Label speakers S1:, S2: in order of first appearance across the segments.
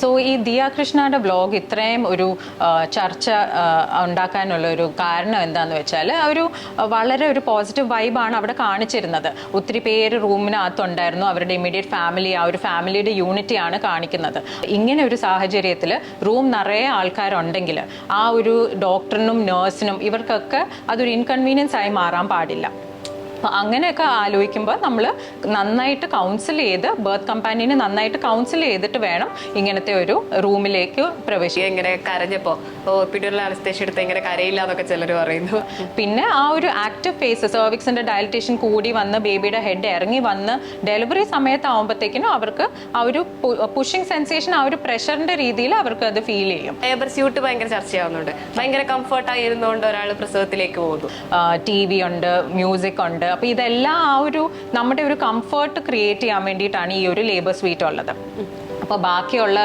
S1: So ഈ ദിയ കൃഷ്ണയുടെ blog ഇത്രയും ഒരു ചർച്ച ഉണ്ടാക്കാനുള്ള ഒരു കാരണം എന്താന്ന് വെച്ചാൽ ഒരു വളരെ ഒരു പോസിറ്റീവ് വൈബാണ് അവിടെ കാണിച്ചിരുന്നത്. ഒത്തിരി പേര് റൂമിനകത്തുണ്ടായിരുന്നു. അവരുടെ ഇമ്മീഡിയറ്റ് ഫാമിലി ആ ഒരു ഫാമിലിയുടെ യൂണിറ്റിയാണ് കാണിക്കുന്നത്. ഇങ്ങനെ ഒരു സാഹചര്യത്തിൽ റൂം നിറയെ ആൾക്കാരുണ്ടെങ്കിൽ ആ ഒരു ഡോക്ടറിനും നേഴ്സിനും ഇവർക്കൊക്കെ അതൊരു ഇൻകൺവീനിയൻസ് ആയി മാറാൻ പാടില്ല. അപ്പൊ അങ്ങനെയൊക്കെ ആലോചിക്കുമ്പോൾ നമ്മൾ നന്നായിട്ട് കൗൺസിൽ ചെയ്ത് ബർത്ത് കമ്പാനിനെ നന്നായിട്ട് കൗൺസിൽ ചെയ്തിട്ട് വേണം ഇങ്ങനത്തെ ഒരു റൂമിലേക്ക് പ്രവേശിക്കുക
S2: ഇങ്ങനെ കരഞ്ഞപ്പോൾ ഓ അനസ്തേഷ്യ എടുത്ത് ഇങ്ങനെ കരയില്ല എന്നൊക്കെ ചിലർ പറയുന്നു.
S1: പിന്നെ ആ ഒരു ആക്റ്റീവ് ഫേസ് സെർവിക്സിന്റെ ഡയലറ്റേഷൻ കൂടി വന്ന് ബേബിയുടെ ഹെഡ് ഇറങ്ങി വന്ന് ഡെലിവറി സമയത്താവുമ്പോഴത്തേക്കിനും അവർക്ക് ആ ഒരു പുഷിംഗ് സെൻസേഷൻ ആ ഒരു പ്രഷറിന്റെ രീതിയിൽ അവർക്ക് അത് ഫീൽ ചെയ്യും.
S2: ലേബർ സ്യൂട്ട് ഭയങ്കര ചർച്ചയാവുന്നുണ്ട്. ഭയങ്കര കംഫർട്ടായി ഇരുന്നുകൊണ്ട് ഒരാൾ പ്രസവത്തിലേക്ക് പോകുന്നു.
S1: ടി വി ഉണ്ട് മ്യൂസിക് ഉണ്ട് അപ്പോൾ ഇതെല്ലാം ആ ഒരു നമ്മുടെ ഒരു കംഫർട്ട് ക്രിയേറ്റ് ചെയ്യാൻ വേണ്ടിയിട്ടാണ് ഈ ഒരു ലേബർ സ്വീറ്റ് ഉള്ളത്. അപ്പോൾ ബാക്കിയുള്ള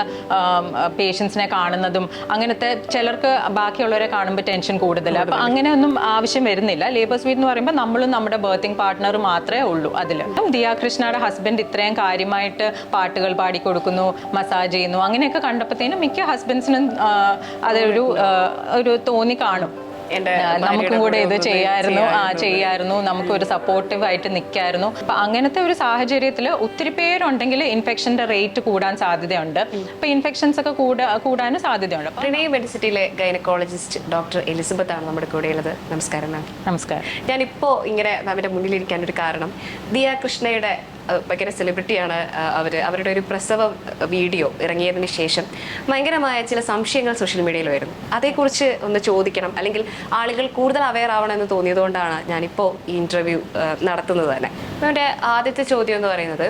S1: പേഷ്യൻസിനെ കാണുന്നതും അങ്ങനത്തെ ചിലർക്ക് ബാക്കിയുള്ളവരെ കാണുമ്പോൾ ടെൻഷൻ കൂടുതൽ അപ്പോൾ അങ്ങനെയൊന്നും ആവശ്യം വരുന്നില്ല. ലേബർ സ്വീറ്റ് എന്ന് പറയുമ്പോൾ നമ്മളും നമ്മുടെ ബർത്തിങ് പാർട്ട്ണർ മാത്രമേ ഉള്ളൂ അതിൽ ദിയ കൃഷ്ണയുടെ ഹസ്ബൻഡ് ഇത്രയും കാര്യമായിട്ട് പാട്ടുകൾ പാടിക്കൊടുക്കുന്നു മസാജ് ചെയ്യുന്നു അങ്ങനെയൊക്കെ കണ്ടപ്പോഴത്തേനും മിക്ക ഹസ്ബൻഡ്സിനും അതൊരു ഒരു തോന്നി കാണും. നമുക്കും കൂടെ ഇത് ചെയ്യായിരുന്നു. ആ ചെയ്യായിരുന്നു. നമുക്ക് ഒരു സപ്പോർട്ടീവ് ആയിട്ട് നിൽക്കായിരുന്നു അപ്പൊ അങ്ങനത്തെ ഒരു സാഹചര്യത്തിൽ ഒത്തിരി പേരുണ്ടെങ്കിൽ ഇൻഫെക്ഷന്റെ റേറ്റ് കൂടാൻ സാധ്യതയുണ്ട്. അപ്പൊ ഇൻഫെക്ഷൻസ് ഒക്കെ കൂടാ കൂടാനും സാധ്യതയുണ്ട്.
S2: പ്രിണയ മെഡിസിറ്റിയിലെ ഗൈനക്കോളജിസ്റ്റ് ഡോക്ടർ എലിസബത്ത് ആണ് നമ്മുടെ കൂടെയുള്ളത് നമസ്കാരം മാം.
S1: നമസ്കാരം.
S2: ഞാനിപ്പോ ഇങ്ങനെ മാമിന്റെ മുന്നിലിരിക്കാൻ ഒരു കാരണം. ദിയ കൃഷ്ണയുടെ ഭയങ്കര സെലിബ്രിറ്റിയാണ് അവർ അവരുടെ ഒരു പ്രസവ വീഡിയോ ഇറങ്ങിയതിന് ശേഷം ഭയങ്കരമായ ചില സംശയങ്ങൾ സോഷ്യൽ മീഡിയയിൽ വരുന്നു. അതേക്കുറിച്ച് ഒന്ന് ചോദിക്കണം. അല്ലെങ്കിൽ ആളുകൾ കൂടുതൽ അവെയർ ആവണമെന്ന് തോന്നിയതുകൊണ്ടാണ് ഞാനിപ്പോൾ ഈ ഇന്റർവ്യൂ നടത്തുന്നത് തന്നെ. മാമിന്റെ ആദ്യത്തെ ചോദ്യം എന്ന് പറയുന്നത്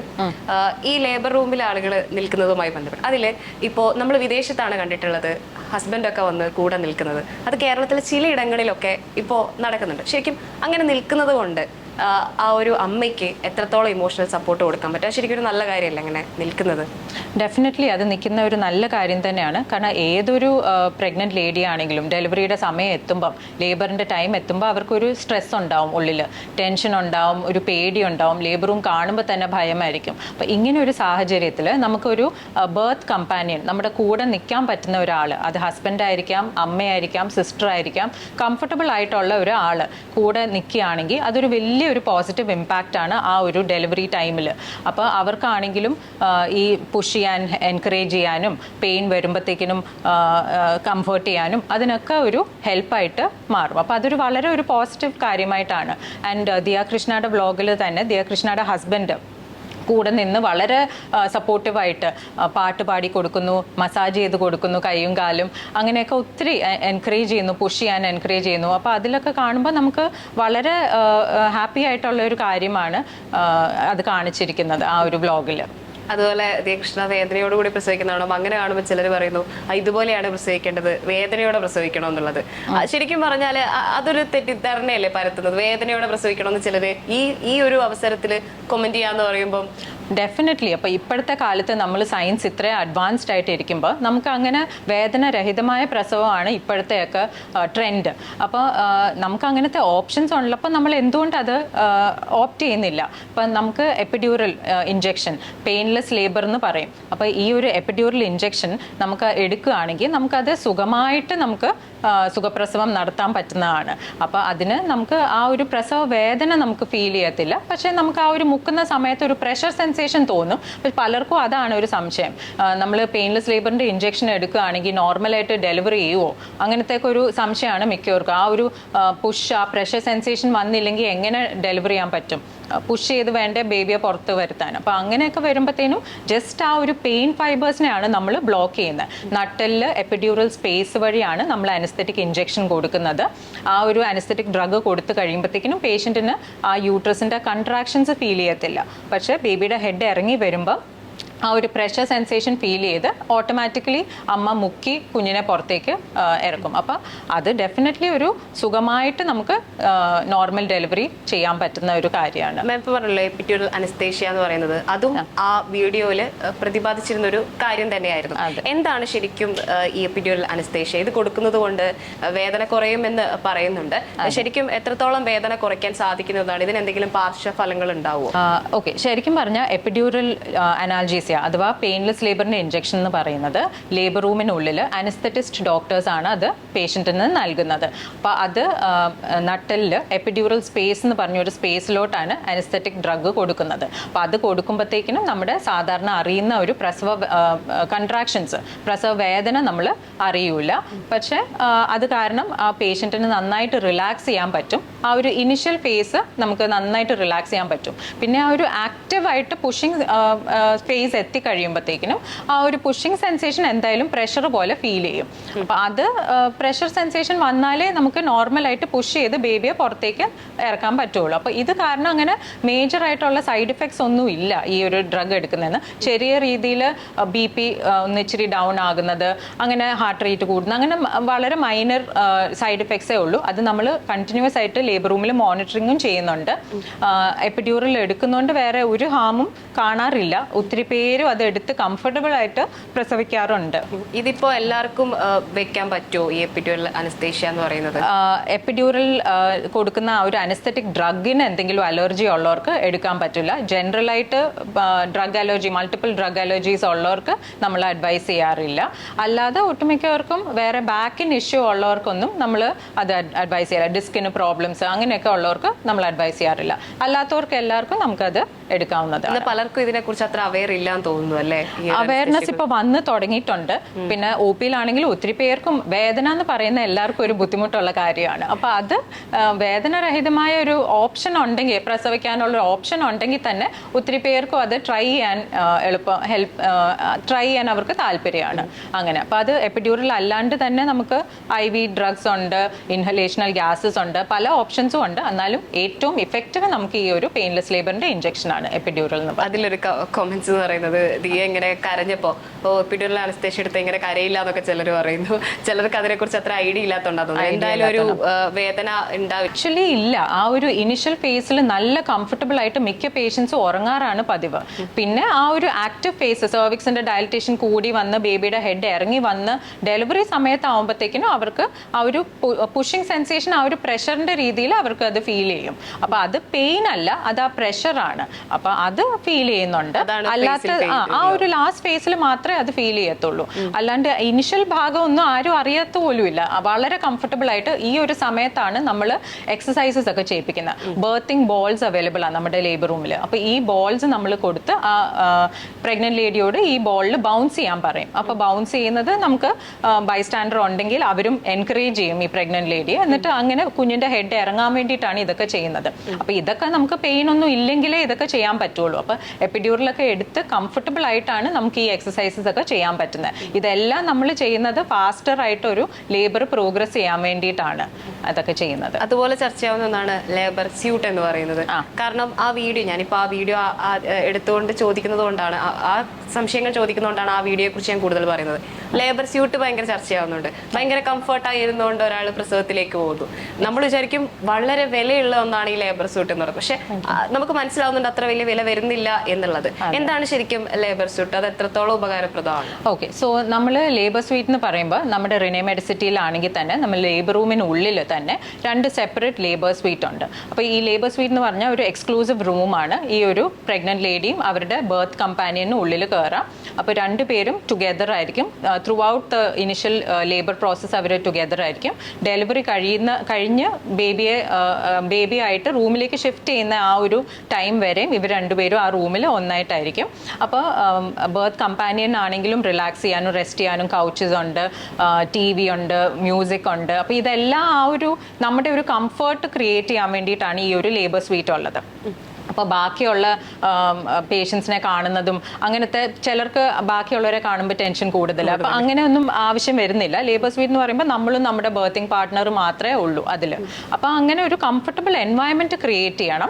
S2: ഈ ലേബർ റൂമിൽ ആളുകൾ നിൽക്കുന്നതുമായി ബന്ധപ്പെട്ട്. അതിൽ ഇപ്പോൾ നമ്മൾ വിദേശത്താണ് കണ്ടിട്ടുള്ളത് ഹസ്ബൻഡൊക്കെ വന്ന് കൂടെ നിൽക്കുന്നത്. അത് കേരളത്തിലെ ചില ഇടങ്ങളിലൊക്കെ ഇപ്പോൾ നടക്കുന്നുണ്ട്. ശരിക്കും അങ്ങനെ നിൽക്കുന്നത് കൊണ്ട് ആ, ഒരു അമ്മയ്ക്ക് എത്രത്തോളം ഇമോഷണൽ സപ്പോർട്ട് കൊടുക്കാൻ പറ്റും? ശരിക്കും ഒരു നല്ല കാര്യമല്ല ഇങ്ങനെ നിൽക്കുന്നത്.
S1: ഡെഫിനറ്റ്ലി അത് നിൽക്കുന്ന ഒരു നല്ല കാര്യം തന്നെയാണ്. കാരണം ഏതൊരു പ്രഗ്നന്റ് ലേഡി ആണെങ്കിലും ഡെലിവറിയുടെ സമയം എത്തുമ്പം ലേബറിന്റെ ടൈം എത്തുമ്പോൾ അവർക്കൊരു സ്ട്രെസ് ഉണ്ടാവും ഉള്ളിൽ. ടെൻഷൻ ഉണ്ടാവും ഒരു പേടി ഉണ്ടാവും. ലേബറും കാണുമ്പോൾ തന്നെ ഭയമായിരിക്കും. അപ്പം ഇങ്ങനെ ഒരു സാഹചര്യത്തിൽ നമുക്കൊരു ബർത്ത് കമ്പാനിയൻ നമ്മുടെ കൂടെ നിൽക്കാൻ പറ്റുന്ന ഒരാൾ അത് ഹസ്ബൻഡ് ആയിരിക്കാം അമ്മയായിരിക്കാം സിസ്റ്റർ ആയിരിക്കാം കംഫർട്ടബിൾ ആയിട്ടുള്ള ഒരാൾ കൂടെ നിൽക്കുകയാണെങ്കിൽ അതൊരു വലിയൊരു പോസിറ്റീവ് ഇമ്പാക്റ്റ് ആണ് ആ ഒരു ഡെലിവറി ടൈമിൽ അപ്പോൾ അവർക്കാണെങ്കിലും ഈ പുഷ് ചെയ്യാൻ എൻകറേജ് ചെയ്യാനും പെയിൻ വരുമ്പോഴത്തേക്കിനും കംഫർട്ട് ചെയ്യാനും അതിനൊക്കെ ഒരു ഹെൽപ്പായിട്ട് മാറും. അപ്പോൾ അതൊരു വളരെ ഒരു പോസിറ്റീവ് കാര്യമായിട്ടാണ്. ആൻഡ് ദിയ കൃഷ്ണയുടെ വ്ളോഗിൽ തന്നെ ദിയ കൃഷ്ണയുടെ ഹസ്ബൻഡ് കൂടെ നിന്ന് വളരെ സപ്പോർട്ടീവായിട്ട് പാട്ട് പാടി കൊടുക്കുന്നു മസാജ് ചെയ്ത് കൊടുക്കുന്നു കൈയും കാലും അങ്ങനെയൊക്കെ ഒത്തിരി എൻകറേജ് ചെയ്യുന്നു പുഷ് ചെയ്യാൻ എൻകറേജ് ചെയ്യുന്നു. അപ്പോൾ അതിലൊക്കെ കാണുമ്പോൾ നമുക്ക് വളരെ ഹാപ്പി ആയിട്ടുള്ള ഒരു കാര്യമാണ് അത് കാണിച്ചിരിക്കുന്നത് ആ ഒരു വ്ളോഗിൽ
S2: അതുപോലെ കൃഷ്ണ വേദനയോടുകൂടി പ്രസവിക്കുന്നതാണോ? അങ്ങനെ കാണുമ്പോൾ ചിലർ പറയുന്നു "ആ, ഇതുപോലെയാണ് പ്രസവിക്കേണ്ടത് വേദനയോടെ പ്രസവിക്കണം എന്നുള്ളത്. ശരിക്കും പറഞ്ഞാൽ അതൊരു തെറ്റിദ്ധാരണയല്ലേ പരത്തുന്നത്? വേദനയോടെ പ്രസവിക്കണമെന്ന് ചിലർ ഈ ഈ ഒരു അവസരത്തിൽ കൊമന്റ് ചെയ്യാന്ന് പറയുമ്പോൾ
S1: ഡെഫിനറ്റ്ലി അപ്പോൾ ഇപ്പോഴത്തെ കാലത്ത് നമ്മൾ സയൻസ് ഇത്രയും അഡ്വാൻസ്ഡ് ആയിട്ട് ഇരിക്കുമ്പോൾ നമുക്ക് അങ്ങനെ വേദനരഹിതമായ പ്രസവമാണ് ഇപ്പോഴത്തെയൊക്കെ ട്രെൻഡ് അപ്പോൾ നമുക്ക് അങ്ങനത്തെ ഓപ്ഷൻസ് ഉള്ളപ്പോൾ നമ്മൾ എന്തുകൊണ്ട് അത് ഓപ്റ്റ് ചെയ്യുന്നില്ല? ഇപ്പം നമുക്ക് എപ്പിഡ്യൂറൽ ഇഞ്ചെക്ഷൻ പെയിൻലെസ് ലേബർ എന്ന് പറയും. അപ്പോൾ ഈ ഒരു എപ്പിഡ്യൂറൽ ഇഞ്ചെക്ഷൻ നമുക്ക് എടുക്കുകയാണെങ്കിൽ നമുക്കത് സുഖമായിട്ട് നമുക്ക് സുഖപ്രസവം നടത്താൻ പറ്റുന്നതാണ്. അപ്പോൾ അതിന് നമുക്ക് ആ ഒരു പ്രസവ വേദന നമുക്ക് ഫീൽ ചെയ്യത്തില്ല. പക്ഷേ നമുക്ക് ആ ഒരു മുക്കുന്ന സമയത്ത് ഒരു പ്രഷർ സെൻസേഷൻ തോന്നും. പക്ഷെ പലർക്കും അതാണ് ഒരു സംശയം. നമ്മൾ പെയിൻലെസ് ലേബറിന്റെ ഇഞ്ചെക്ഷൻ എടുക്കുകയാണെങ്കിൽ നോർമലായിട്ട് ഡെലിവറി ചെയ്യുമോ അങ്ങനത്തെ ഒരു സംശയമാണ് മിക്കവർക്കും. ആ ഒരു പുഷ് ആ പ്രഷർ സെൻസേഷൻ വന്നില്ലെങ്കിൽ എങ്ങനെ ഡെലിവറി ചെയ്യാൻ പറ്റും? പുഷ് ചെയ്ത് വേണ്ട ബേബിയെ പുറത്ത് വരുത്താൻ. അപ്പോൾ അങ്ങനെയൊക്കെ വരുമ്പോഴത്തേനും ജസ്റ്റ് ആ ഒരു പെയിൻ ഫൈബേഴ്സിനെയാണ് നമ്മൾ ബ്ലോക്ക് ചെയ്യുന്നത്. നട്ടലിൽ എപ്പിഡ്യൂറൽ സ്പേസ് വഴിയാണ് നമ്മൾ അനസ്തെറ്റിക് ഇഞ്ചെക്ഷൻ കൊടുക്കുന്നത്. ആ ഒരു അനസ്തെറ്റിക് ഡ്രഗ് കൊടുത്തു കഴിയുമ്പോഴത്തേക്കിനും പേഷ്യന്റിന് ആ യൂട്രസിന്റെ കൺട്രാക്ഷൻസ് ഫീൽ ചെയ്യത്തില്ല. പക്ഷേ ബേബിയുടെ ഹെഡ് ഇറങ്ങി വരുമ്പോൾ ആ ഒരു പ്രഷർ സെൻസേഷൻ ഫീൽ ചെയ്ത് ഓട്ടോമാറ്റിക്കലി അമ്മ മുക്കി കുഞ്ഞിനെ പുറത്തേക്ക് ഇറക്കും. അപ്പോൾ അത് ഡെഫിനറ്റ്ലി ഒരു സുഖമായിട്ട് നമുക്ക് നോർമൽ ഡെലിവറി ചെയ്യാൻ പറ്റുന്ന ഒരു കാര്യമാണ്.
S2: മാം ഇപ്പൊ പറഞ്ഞല്ലോ എപ്പിറ്റ്യൂറൽ അനസ്തേഷ്യ എന്ന് പറയുന്നത്. അതും ആ. വീഡിയോയിൽ പ്രതിപാദിച്ചിരുന്ന ഒരു കാര്യം തന്നെയായിരുന്നു. എന്താണ് ശരിക്കും ഈ എപ്പിറ്റ്യൂറൽ അനസ്തേഷ്യ ഇത് കൊടുക്കുന്നത് കൊണ്ട് വേദന കുറയുമെന്ന് പറയുന്നുണ്ട്. ശരിക്കും എത്രത്തോളം വേദന കുറയ്ക്കാൻ സാധിക്കുന്നതാണ്? ഇതിന് എന്തെങ്കിലും പാർശ്വഫലങ്ങൾ ഉണ്ടാവുമോ?
S1: ഓക്കെ. ശരിക്കും പറഞ്ഞാൽ എപ്പിഡ്യൂറൽ അനാൽജീസിയ അനസ്തേസ്യ അഥവാ പെയിൻലെസ് ലേബറിന്റെ ഇഞ്ചക്ഷൻ എന്ന് പറയുന്നത് ലേബർ റൂമിനുള്ളിൽ അനസ്തറ്റിസ്റ്റ് ഡോക്ടേഴ്സ് ആണ് അത് പേഷ്യന്റിന് നൽകുന്നത്. അപ്പോൾ അത് നട്ടലിൽ എപ്പിഡ്യൂറൽ സ്പേസ് എന്ന് പറഞ്ഞൊരു സ്പേസിലോട്ടാണ് അനസ്തറ്റിക് ഡ്രഗ് കൊടുക്കുന്നത്. അപ്പോൾ അത് കൊടുക്കുമ്പോഴത്തേക്കിനും നമ്മുടെ സാധാരണ അറിയുന്ന ഒരു പ്രസവ കൺട്രാക്ഷൻസ് പ്രസവ വേദന നമ്മൾ അറിയൂല. പക്ഷേ അത് കാരണം ആ പേഷ്യന്റിന് നന്നായിട്ട് റിലാക്സ് ചെയ്യാൻ പറ്റും. ആ ഒരു ഇനിഷ്യൽ ഫേസ് നമുക്ക് നന്നായിട്ട് റിലാക്സ് ചെയ്യാൻ പറ്റും. പിന്നെ ആ ഒരു ആക്റ്റീവായിട്ട് പുഷിങ് ഫേസ് എത്തിക്കഴിയുമ്പോഴത്തേക്കിനും ആ ഒരു പുഷിങ് സെൻസേഷൻ എന്തായാലും പ്രഷർ പോലെ ഫീൽ ചെയ്യും. അപ്പം അത് പ്രഷർ സെൻസേഷൻ വന്നാലേ നമുക്ക് നോർമലായിട്ട് പുഷ് ചെയ്ത് ബേബിയെ പുറത്തേക്ക് ഇറക്കാൻ പറ്റുള്ളൂ. അപ്പോൾ ഇത് കാരണം അങ്ങനെ മേജർ ആയിട്ടുള്ള സൈഡ് ഇഫക്ട്സ് ഒന്നും ഇല്ല ഈ ഒരു ഡ്രഗ് എടുക്കുന്നതിന്. ചെറിയ രീതിയിൽ ബി പി ഒന്നിച്ചിരി ഡൗൺ ആകുന്നത് അങ്ങനെ ഹാർട്ട് റേറ്റ് കൂടുന്നത് അങ്ങനെ വളരെ മൈനർ സൈഡ് ഇഫക്ട്സേ ഉള്ളൂ. അത് നമ്മൾ കണ്ടിന്യൂസ് ആയിട്ട് ലേബർ റൂമിൽ മോണിറ്ററിങ്ങും ചെയ്യുന്നുണ്ട്. എപ്പിഡ്യൂറിൽ എടുക്കുന്നതുകൊണ്ട് വേറെ ഒരു ഹാമും കാണാറില്ല. ഒത്തിരി പേരും അത് എടുത്ത് കംഫർട്ടബിൾ ആയിട്ട് പ്രസവിക്കാറുണ്ട്.
S2: ഇതിപ്പോ എല്ലാവർക്കും വെക്കാൻ പറ്റുമോ ഈ എപ്പിഡ്യൂറൽ അനസ്തേഷ്യ എന്ന് പറയുന്നത്?
S1: എപ്പിഡ്യൂറൽ കൊടുക്കുന്ന ആ ഒരു അനസ്തറ്റിക് ഡ്രഗിന് എന്തെങ്കിലും അലർജി ഉള്ളവർക്ക് എടുക്കാൻ പറ്റില്ല. ജനറൽ ആയിട്ട് drug allergy multiple drug allergies ഉള്ളവർക്ക് നമ്മൾ അഡ്വൈസ് ചെയ്യാറില്ല. അല്ലാതെ ഒട്ടുമിക്കവർക്കും വേറെ ബാക്കിൻ ഇഷ്യൂ ഉള്ളവർക്കൊന്നും നമ്മൾ അത് അഡ്വൈസ് ചെയ്യാറില്ല. ഡിസ്കിന് പ്രോബ്ലംസ് അങ്ങനെയൊക്കെ ഉള്ളവർക്ക് നമ്മൾ അഡ്വൈസ് ചെയ്യാറില്ല. അല്ലാത്തവർക്ക് എല്ലാവർക്കും നമുക്കത് എടുക്കാവുന്നതാണ്.
S2: പലർക്കും ഇതിനെ കുറിച്ച് അത്ര അവെയർ തോന്നുന്നു അല്ലേ?
S1: അവയർനെസ് ഇപ്പൊ വന്ന് തുടങ്ങിയിട്ടുണ്ട്. പിന്നെ ഒ പിയിലാണെങ്കിലും ഒത്തിരി പേർക്കും വേദന എന്ന് പറയുന്ന എല്ലാവർക്കും ഒരു ബുദ്ധിമുട്ടുള്ള കാര്യമാണ്. അപ്പൊ അത് വേദനരഹിതമായ ഒരു ഓപ്ഷൻ ഉണ്ടെങ്കിൽ പ്രസവിക്കാനുള്ള ഒരു ഓപ്ഷൻ ഉണ്ടെങ്കിൽ തന്നെ ഒത്തിരി പേർക്കും അത് ട്രൈ ചെയ്യാൻ എളുപ്പം ഹെൽപ്പ് ട്രൈ ചെയ്യാൻ അവർക്ക് താല്പര്യമാണ്. അങ്ങനെ. അപ്പൊ അത് എപ്പിഡ്യൂറൽ അല്ലാണ്ട് തന്നെ നമുക്ക് ഐ വി ഡ്രഗ്സ് ഉണ്ട് ഇൻഹലേഷണൽ ഗ്യാസസ് ഉണ്ട് പല ഓപ്ഷൻസും ഉണ്ട്. എന്നാലും ഏറ്റവും ഇഫക്റ്റീവ് നമുക്ക് ഈ ഒരു പെയിൻലെസ് ലേബറിന്റെ ഇഞ്ചക്ഷൻ ആണ് എപ്പിഡ്യൂറൽ എന്ന്
S2: അതിലൊരു കോമൻസ് എന്ന് പറയുന്നത് ദിയ ഇങ്ങനെ കരഞ്ഞപ്പോ? ഓ എപ്പിഡ്യൂറൽ അനസ്തേഷ്യ എടുത്ത് ഇങ്ങനെ കരയില്ല എന്നൊക്കെ ചിലർ പറയുന്നു. ചിലർക്ക് അതിനെ കുറിച്ച് അത്ര ഐഡിയ ഇല്ലാത്തോണ്ടാ എന്തായാലും ഒരു വേദന ഉണ്ടാവും
S1: ആക്ച്വലി ഇല്ല. ആ ഒരു ഇനിഷ്യൽ ഫേസിൽ നല്ല കംഫർട്ടബിൾ ആയിട്ട് മിക്ക പേഷ്യൻസ് ഉറങ്ങാറാണ് പതിവ്. പിന്നെ ആ ഒരു ആക്റ്റീവ് ഫേസ് സെർവിക്സിന്റെ ഡയലറ്റേഷൻ കൂടി വന്ന് ബേബിയുടെ ഹെഡ് ഇറങ്ങി വന്ന് ഡെലിവറി സമയത്താവുമ്പോഴത്തേക്കിനും അവർക്ക് ആ ഒരു പുഷിങ് സെൻസേഷൻ ആ ഒരു പ്രഷറിന്റെ രീതിയിൽ അവർക്ക് അത് ഫീൽ ചെയ്യും. അപ്പൊ അത് പെയിൻ അല്ല അത് ആ പ്രഷറാണ് അപ്പൊ അത് ഫീൽ ചെയ്യുന്നുണ്ട്. അല്ലാത്ത ആ, ഒരു ലാസ്റ്റ് ഫേസിൽ മാത്രമേ അത് ഫീൽ ചെയ്യത്തുള്ളൂ. അല്ലാണ്ട് ഇനിഷ്യൽ ഭാഗം ഒന്നും ആരും അറിയാത്ത പോലും ഇല്ല വളരെ കംഫർട്ടബിൾ ആയിട്ട് ഈ ഒരു സമയത്താണ് നമ്മൾ എക്സസൈസസ് ഒക്കെ ചെയ്യിപ്പിക്കുന്നത്. ബേർത്തിങ് ബോൾസ് അവൈലബിൾ ആണ് നമ്മുടെ ലേബർ റൂമിൽ അപ്പോൾ ഈ ബോൾസ് നമ്മൾ കൊടുത്ത് ആ പ്രഗ്നന്റ് ലേഡിയോട് ഈ ബോളിൽ ബൗൺസ് ചെയ്യാൻ പറയും. അപ്പോൾ ബൗൺസ് ചെയ്യുന്നത് നമുക്ക് ബൈസ്റ്റാൻഡർ ഉണ്ടെങ്കിൽ അവരും എൻകറേജ് ചെയ്യും ഈ പ്രഗ്നന്റ് ലേഡിയെ എന്നിട്ട് അങ്ങനെ കുഞ്ഞിന്റെ ഹെഡ് ഇറങ്ങാൻ വേണ്ടിയിട്ടാണ് ഇതൊക്കെ ചെയ്യുന്നത്. അപ്പോൾ ഇതൊക്കെ നമുക്ക് പെയിൻ ഒന്നും ഇല്ലെങ്കിലേ ഇതൊക്കെ ചെയ്യാൻ പറ്റുള്ളൂ. അപ്പോൾ എപ്പിഡ്യൂറിലൊക്കെ എടുത്ത് കംഫർട്ടബിൾ ആയിട്ടാണ് നമുക്ക് ഈ എക്സസൈസസ് ഒക്കെ ചെയ്യാൻ പറ്റുന്നത്. ഇതെല്ലാം നമ്മൾ ചെയ്യുന്നത് ഫാസ്റ്റർ ആയിട്ട് ഒരു ലേബർ പ്രോഗ്രസ് ചെയ്യാൻ വേണ്ടിയിട്ടാണ് അതൊക്കെ ചെയ്യുന്നത്.
S2: അതുപോലെ ചർച്ചയാവുന്ന ഒന്നാണ് ലേബർ സ്യൂട്ട് എന്ന് പറയുന്നത്. കാരണം ആ വീഡിയോ ഞാനിപ്പോൾ ആ വീഡിയോ എടുത്തുകൊണ്ട് ചോദിക്കുന്നത് കൊണ്ടാണ് ആ- സംശയങ്ങൾ ചോദിക്കുന്നതുകൊണ്ടാണ് ആ വീഡിയോയെ കുറിച്ച് ഞാൻ കൂടുതൽ പറയുന്നത്. ലേബർ സ്യൂട്ട് ഭയങ്കര ചർച്ചയാവുന്നുണ്ട് ഭയങ്കര കംഫർട്ടായി ഇരുന്നുകൊണ്ട് ഒരാൾ പ്രസവത്തിലേക്ക് പോകുന്നു. നമ്മൾ വിചാരിക്കും വളരെ വിലയുള്ള ഒന്നാണ് ഈ ലേബർ സ്യൂട്ട് എന്ന് പറയുന്നത്. പക്ഷെ നമുക്ക് മനസ്സിലാവുന്നുണ്ട് അത്ര വലിയ വില വരുന്നില്ല എന്നുള്ളത്. എന്താണ് ശരിക്കും ലേബർ സ്യൂട്ട് അത് എത്രത്തോളം ഉപകാരപ്രദമാണ്?
S1: ഓക്കെ സോ നമ്മൾ ലേബർ സ്വീറ്റ് എന്ന് പറയുമ്പോൾ നമ്മുടെ റിനേ മെഡിസിറ്റിയിലാണെങ്കിൽ തന്നെ നമ്മൾ ലേബർ റൂമിനുള്ളിൽ തന്നെ രണ്ട് സെപ്പറേറ്റ് ലേബർ സ്വീറ്റ് ഉണ്ട്. അപ്പോൾ ഈ ലേബർ സ്വീറ്റ് എന്ന് പറഞ്ഞാൽ ഒരു എക്സ്ക്ലൂസീവ് റൂമാണ് ഈ ഒരു പ്രഗ്നന്റ് ലേഡിയും അവരുടെ ബർത്ത് കമ്പാനിയനും ഉള്ളിൽ കയറാം അപ്പോൾ രണ്ട് പേരും ടുഗെദർ ആയിരിക്കും. Throughout the initial labour process our together ആയിരിക്കും. ഡെലിവറി കഴിയുന്ന കഴിഞ്ഞ് ബേബിയെ ബേബി ആയിട്ട് റൂമിലേക്ക് ഷിഫ്റ്റ് ചെയ്യുന്ന ആ ഒരു ടൈം വരെയും ഇവർ രണ്ടുപേരും ആ റൂമിൽ ഒന്നായിട്ടായിരിക്കും. അപ്പോൾ ബർത്ത് കമ്പാനിയൻ ആണെങ്കിലും റിലാക്സ് ചെയ്യാനും റെസ്റ്റ് ചെയ്യാനും കൗച്ചസ് ഉണ്ട് ടി വി ഉണ്ട് മ്യൂസിക് ഉണ്ട്. അപ്പോൾ ഇതെല്ലാം ആ ഒരു നമ്മുടെ ഒരു കംഫർട്ട് ക്രിയേറ്റ് ചെയ്യാൻ വേണ്ടിയിട്ടാണ് ഈ ഒരു ലേബർ സ്വീറ്റ് ഉള്ളത്. അപ്പോൾ ബാക്കിയുള്ള പേഷ്യൻസിനെ കാണുന്നതും അങ്ങനത്തെ ചിലർക്ക് ബാക്കിയുള്ളവരെ കാണുമ്പോൾ ടെൻഷൻ കൂടുതൽ അപ്പോൾ അങ്ങനെയൊന്നും ആവശ്യം വരുന്നില്ല. ലേബർ സ്വീറ്റ് എന്ന് പറയുമ്പോൾ നമ്മളും നമ്മുടെ ബർത്തിങ് പാർട്ട്ണർ മാത്രമേ ഉള്ളൂ അതിൽ അപ്പോൾ അങ്ങനെ ഒരു കംഫർട്ടബിൾ എൻവയൺമെന്റ് ക്രിയേറ്റ് ചെയ്യണം.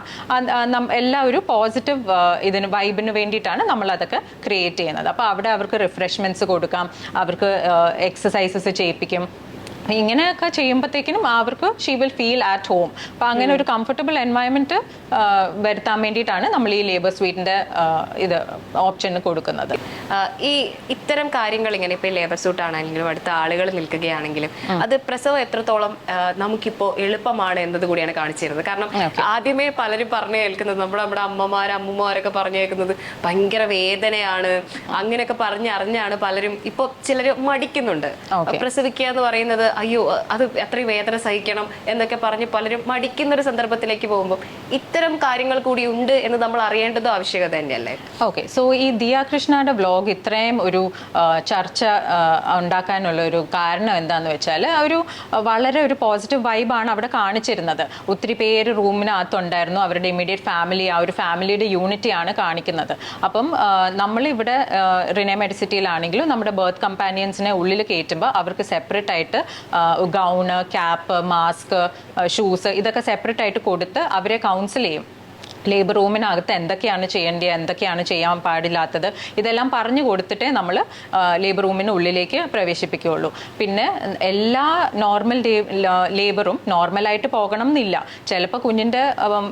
S1: എല്ലാ ഒരു പോസിറ്റീവ് ഇതിന് വൈബിന് വേണ്ടിയിട്ടാണ് നമ്മൾ അതൊക്കെ ക്രിയേറ്റ് ചെയ്യുന്നത്. അപ്പോൾ അവിടെ അവർക്ക് റിഫ്രഷ്മെന്റ്സ് കൊടുക്കാം. അവർക്ക് എക്സസൈസസ് ചെയ്യിപ്പിക്കും. ഇങ്ങനെയൊക്കെ ചെയ്യുമ്പോഴത്തേക്കിനും അവർക്ക് she will feel at home അപ്പം അങ്ങനെ ഒരു കംഫർട്ടബിൾ എൻവയൺമെന്റ് വരുത്താൻ വേണ്ടിയിട്ടാണ് നമ്മൾ ഈ ലേബർ സ്വീറ്റിന്റെ ഇത് ഓപ്ഷൻ കൊടുക്കുന്നത്.
S2: ഈ ഇത്തരം കാര്യങ്ങൾ ഇങ്ങനെ ഇപ്പൊ ലേബർ സൂട്ട് ആണെങ്കിലും അടുത്ത ആളുകൾ നിൽക്കുകയാണെങ്കിലും അത് പ്രസവം എത്രത്തോളം നമുക്കിപ്പോ എളുപ്പമാണ് എന്നത് കൂടിയാണ് കാണിച്ചു തരുന്നത്. കാരണം ആദ്യമേ പലരും പറഞ്ഞു കേൾക്കുന്നത് നമ്മുടെ നമ്മുടെ അമ്മമാർ അമ്മമാരൊക്കെ പറഞ്ഞു കേൾക്കുന്നത് ഭയങ്കര വേദനയാണ്. അങ്ങനെയൊക്കെ പറഞ്ഞറിഞ്ഞാണ് പലരും ഇപ്പൊ ചിലർ മടിക്കുന്നുണ്ട്. പ്രസവിക്കുക എന്ന് പറയുന്നത് അയ്യോ അത് അത്രയും വേദന സഹിക്കണം എന്നൊക്കെ പറഞ്ഞ് പലരും മടിക്കുന്ന ഒരു സന്ദർഭത്തിലേക്ക് പോകുമ്പോൾ ഇത്തരം കാര്യങ്ങൾ കൂടി ഉണ്ട് എന്ന് നമ്മൾ അറിയേണ്ടത് ആവശ്യകത തന്നെയല്ലേ?
S1: ഓക്കെ സോ ഈ ദിയ കൃഷ്ണയുടെ വ്ലോഗ് ഇത്രയും ഒരു ചർച്ച ഉണ്ടാക്കാനുള്ള ഒരു കാരണം എന്താന്ന് വെച്ചാൽ ഒരു വളരെ ഒരു പോസിറ്റീവ് വൈബാണ് അവിടെ കാണിച്ചിരുന്നത്. ഒത്തിരി പേര് റൂമിനകത്തുണ്ടായിരുന്നു അവരുടെ ഇമ്മീഡിയറ്റ് ഫാമിലി ആ ഒരു ഫാമിലിയുടെ യൂണിറ്റിയാണ് കാണിക്കുന്നത്. അപ്പം നമ്മളിവിടെ റിനെ മെഡിസിറ്റിയിലാണെങ്കിലും നമ്മുടെ ബർത്ത് കമ്പാനിയൻസിനെ ഉള്ളിൽ കയറ്റുമ്പോൾ അവർക്ക് സെപ്പറേറ്റ് ആയിട്ട് ഗൗണ് ക്യാപ്പ് മാസ്ക് ഷൂസ് ഇതൊക്കെ സെപ്പറേറ്റ് ആയിട്ട് കൊടുത്ത് അവരെ കൗൺസിൽ ചെയ്യും. ലേബർ റൂമിനകത്ത് എന്തൊക്കെയാണ് ചെയ്യേണ്ടത് എന്തൊക്കെയാണ് ചെയ്യാൻ പാടില്ലാത്തത് ഇതെല്ലാം പറഞ്ഞു കൊടുത്തിട്ടേ നമ്മൾ ലേബർ റൂമിന് ഉള്ളിലേക്ക് പ്രവേശിപ്പിക്കുകയുള്ളൂ. പിന്നെ എല്ലാ നോർമൽ ലേബറും നോർമലായിട്ട് പോകണം എന്നില്ല ചിലപ്പോൾ കുഞ്ഞിന്റെ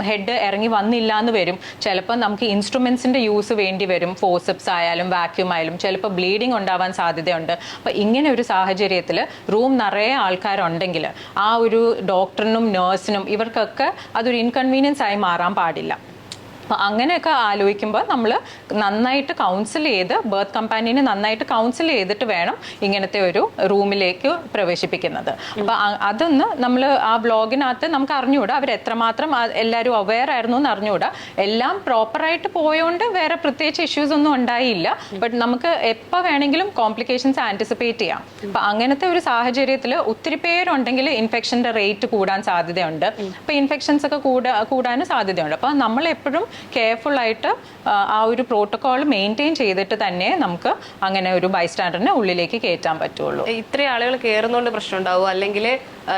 S1: ഹെഡ് ഇറങ്ങി വന്നില്ല എന്ന് വരും. ചിലപ്പോൾ നമുക്ക് ഇൻസ്ട്രുമെൻസിന്റെ യൂസ് വേണ്ടി വരും. ഫോസപ്സ് ആയാലും വാക്യൂം ആയാലും. ചിലപ്പോൾ ബ്ലീഡിങ് ഉണ്ടാവാൻ സാധ്യതയുണ്ട്. അപ്പോൾ ഇങ്ങനെ ഒരു സാഹചര്യത്തിൽ റൂം നിറയെ ആൾക്കാരുണ്ടെങ്കിൽ ആ ഒരു ഡോക്ടറിനും നേഴ്സിനും ഇവർക്കൊക്കെ അതൊരു ഇൻകൺവീനിയൻസ് ആയി മാറാൻ പാടില്ല. അപ്പം അങ്ങനെയൊക്കെ ആലോചിക്കുമ്പോൾ നമ്മൾ നന്നായിട്ട് കൗൺസിൽ ചെയ്ത് ബർത്ത് കമ്പാനിനെ നന്നായിട്ട് കൗൺസിൽ ചെയ്തിട്ട് വേണം ഇങ്ങനത്തെ ഒരു റൂമിലേക്ക് പ്രവേശിപ്പിക്കുന്നത്. അപ്പോൾ അതൊന്ന് നമ്മൾ ആ ബ്ലോഗിനകത്ത് നമുക്ക് അറിഞ്ഞുകൂടാ. അവർ എത്രമാത്രം എല്ലാവരും അവെയർ ആയിരുന്നു എന്ന് അറിഞ്ഞുകൂടാ. എല്ലാം പ്രോപ്പറായിട്ട് പോയോണ്ട് വേറെ പ്രത്യേകിച്ച് ഇഷ്യൂസ് ഒന്നും ഉണ്ടായില്ല. ബട്ട് നമുക്ക് എപ്പോൾ വേണമെങ്കിലും കോംപ്ലിക്കേഷൻസ് ആന്റിസിപ്പേറ്റ് ചെയ്യാം. അപ്പം അങ്ങനത്തെ ഒരു സാഹചര്യത്തിൽ ഒത്തിരി പേരുണ്ടെങ്കിൽ ഇൻഫെക്ഷന്റെ റേറ്റ് കൂടാൻ സാധ്യതയുണ്ട്. അപ്പം ഇൻഫെക്ഷൻസ് ഒക്കെ കൂടാ കൂടാനും സാധ്യതയുണ്ട്. അപ്പം നമ്മൾ എപ്പോഴും കെയർഫുൾ ആയിട്ട് ആ, ഒരു പ്രോട്ടോകോൾ മെയിന്റെയിൻ ചെയ്തിട്ട് തന്നെ നമുക്ക് അങ്ങനെ ഒരു ബൈസ്റ്റാൻഡറിനെ ഉള്ളിലേക്ക് കയറ്റാൻ പറ്റുള്ളൂ.
S2: ഇത്രയും ആളുകൾ കയറുന്നോണ്ട് പ്രശ്നം ഉണ്ടാവും അല്ലെങ്കിൽ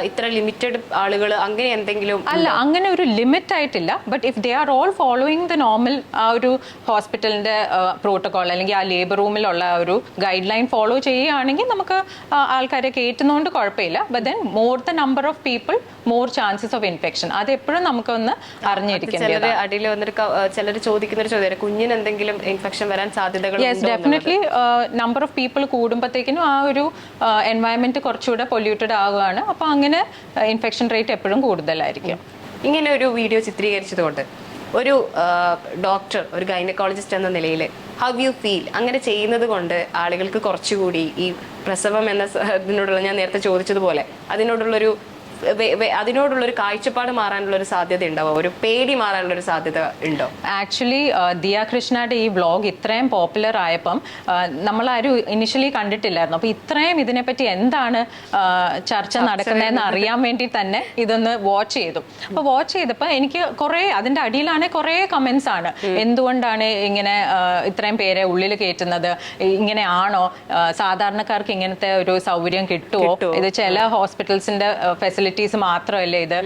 S2: ഇത്ര ലിമിറ്റഡ് ആളുകൾ അങ്ങനെ എന്തെങ്കിലും
S1: അല്ല അങ്ങനെ ഒരു ലിമിറ്റ് ആയിട്ടില്ല. But if they are all following the normal ആ ഒരു ഹോസ്പിറ്റലിന്റെ പ്രോട്ടോകോൾ അല്ലെങ്കിൽ ആ ലേബർ റൂമിലുള്ള ഒരു ഗൈഡ് ലൈൻ ഫോളോ ചെയ്യുകയാണെങ്കിൽ നമുക്ക് ആൾക്കാരെ കയറ്റുന്നതുകൊണ്ട് കുഴപ്പമില്ല. But then more the number of people more chances of infection അത് എപ്പോഴും നമുക്കൊന്ന് അറിഞ്ഞിരിക്കേണ്ടത്
S2: ചിലര് അടിയിൽ വന്നിട്ട് ചിലർ ചോദിക്കുന്ന ഒരു ചോദ്യം കുഞ്ഞിന് എന്തെങ്കിലും ഇൻഫെക്ഷൻ വരാൻ സാധ്യതകൾ
S1: yes definitely number of people കൂടുമ്പോഴത്തേക്കിനും ആ ഒരു എൻവയൺമെന്റ് കുറച്ചുകൂടെ പൊല്യൂട്ടഡ് ആവുകയാണ്. അപ്പോൾ അങ്ങനെ ഇൻഫെക്ഷൻ റേറ്റ് എപ്പോഴും കൂടുതലായിരിക്കും.
S2: ഇങ്ങനെ ഒരു വീഡിയോ ചിത്രീകരിച്ചതുകൊണ്ട് ഒരു ഡോക്ടർ ഒരു ഗൈനക്കോളജിസ്റ്റ് എന്ന നിലയിൽ ഹൗ യു ഫീൽ അങ്ങനെ ചെയ്യുന്നത് കൊണ്ട് ആളുകൾക്ക് കുറച്ചുകൂടി ഈ പ്രസവം എന്ന ഇതിനോടുള്ള ഞാൻ നേരത്തെ ചോദിച്ചതുപോലെ അതിനോടുള്ളൊരു വെ- ഒരു കാഴ്ചപ്പാട് മാറാനുള്ള ഒരു സാധ്യത ഉണ്ടാവോ ഒരു പേടി മാറാനുള്ള ഒരു സാധ്യത ഉണ്ടോ?
S1: ആക്ച്വലി ദിയ കൃഷ്ണയുടെ ഈ ബ്ലോഗ് ഇത്രയും പോപ്പുലർ ആയപ്പം നമ്മളാരും ഇനിഷ്യലി കണ്ടിട്ടില്ലായിരുന്നു. അപ്പോൾ ഇത്രയും ഇതിനെപ്പറ്റി എന്താണ് ആ, ചർച്ച നടക്കുന്നതെന്ന് അറിയാൻ വേണ്ടി തന്നെ ഇതൊന്ന് വാച്ച് ചെയ്തു. അപ്പോൾ വാച്ച് ചെയ്തപ്പോൾ എനിക്ക് കുറേ അതിന്റെ അടിയിലാണ് കുറേ കമന്റ്സ് ആണ്. എന്തുകൊണ്ടാണ് ഇങ്ങനെ ഇത്രയും പേരെ ഉള്ളിൽ കയറ്റുന്നത് ഇങ്ങനെയാണോ ആണോ? സാധാരണക്കാർക്ക് ഇങ്ങനത്തെ ഒരു സൗകര്യം കിട്ടുമോ ഇത് ചില ഹോസ്പിറ്റൽസിന്റെ ഫെസിലിറ്റീസ് മാത്രമല്ലേ ഇത്?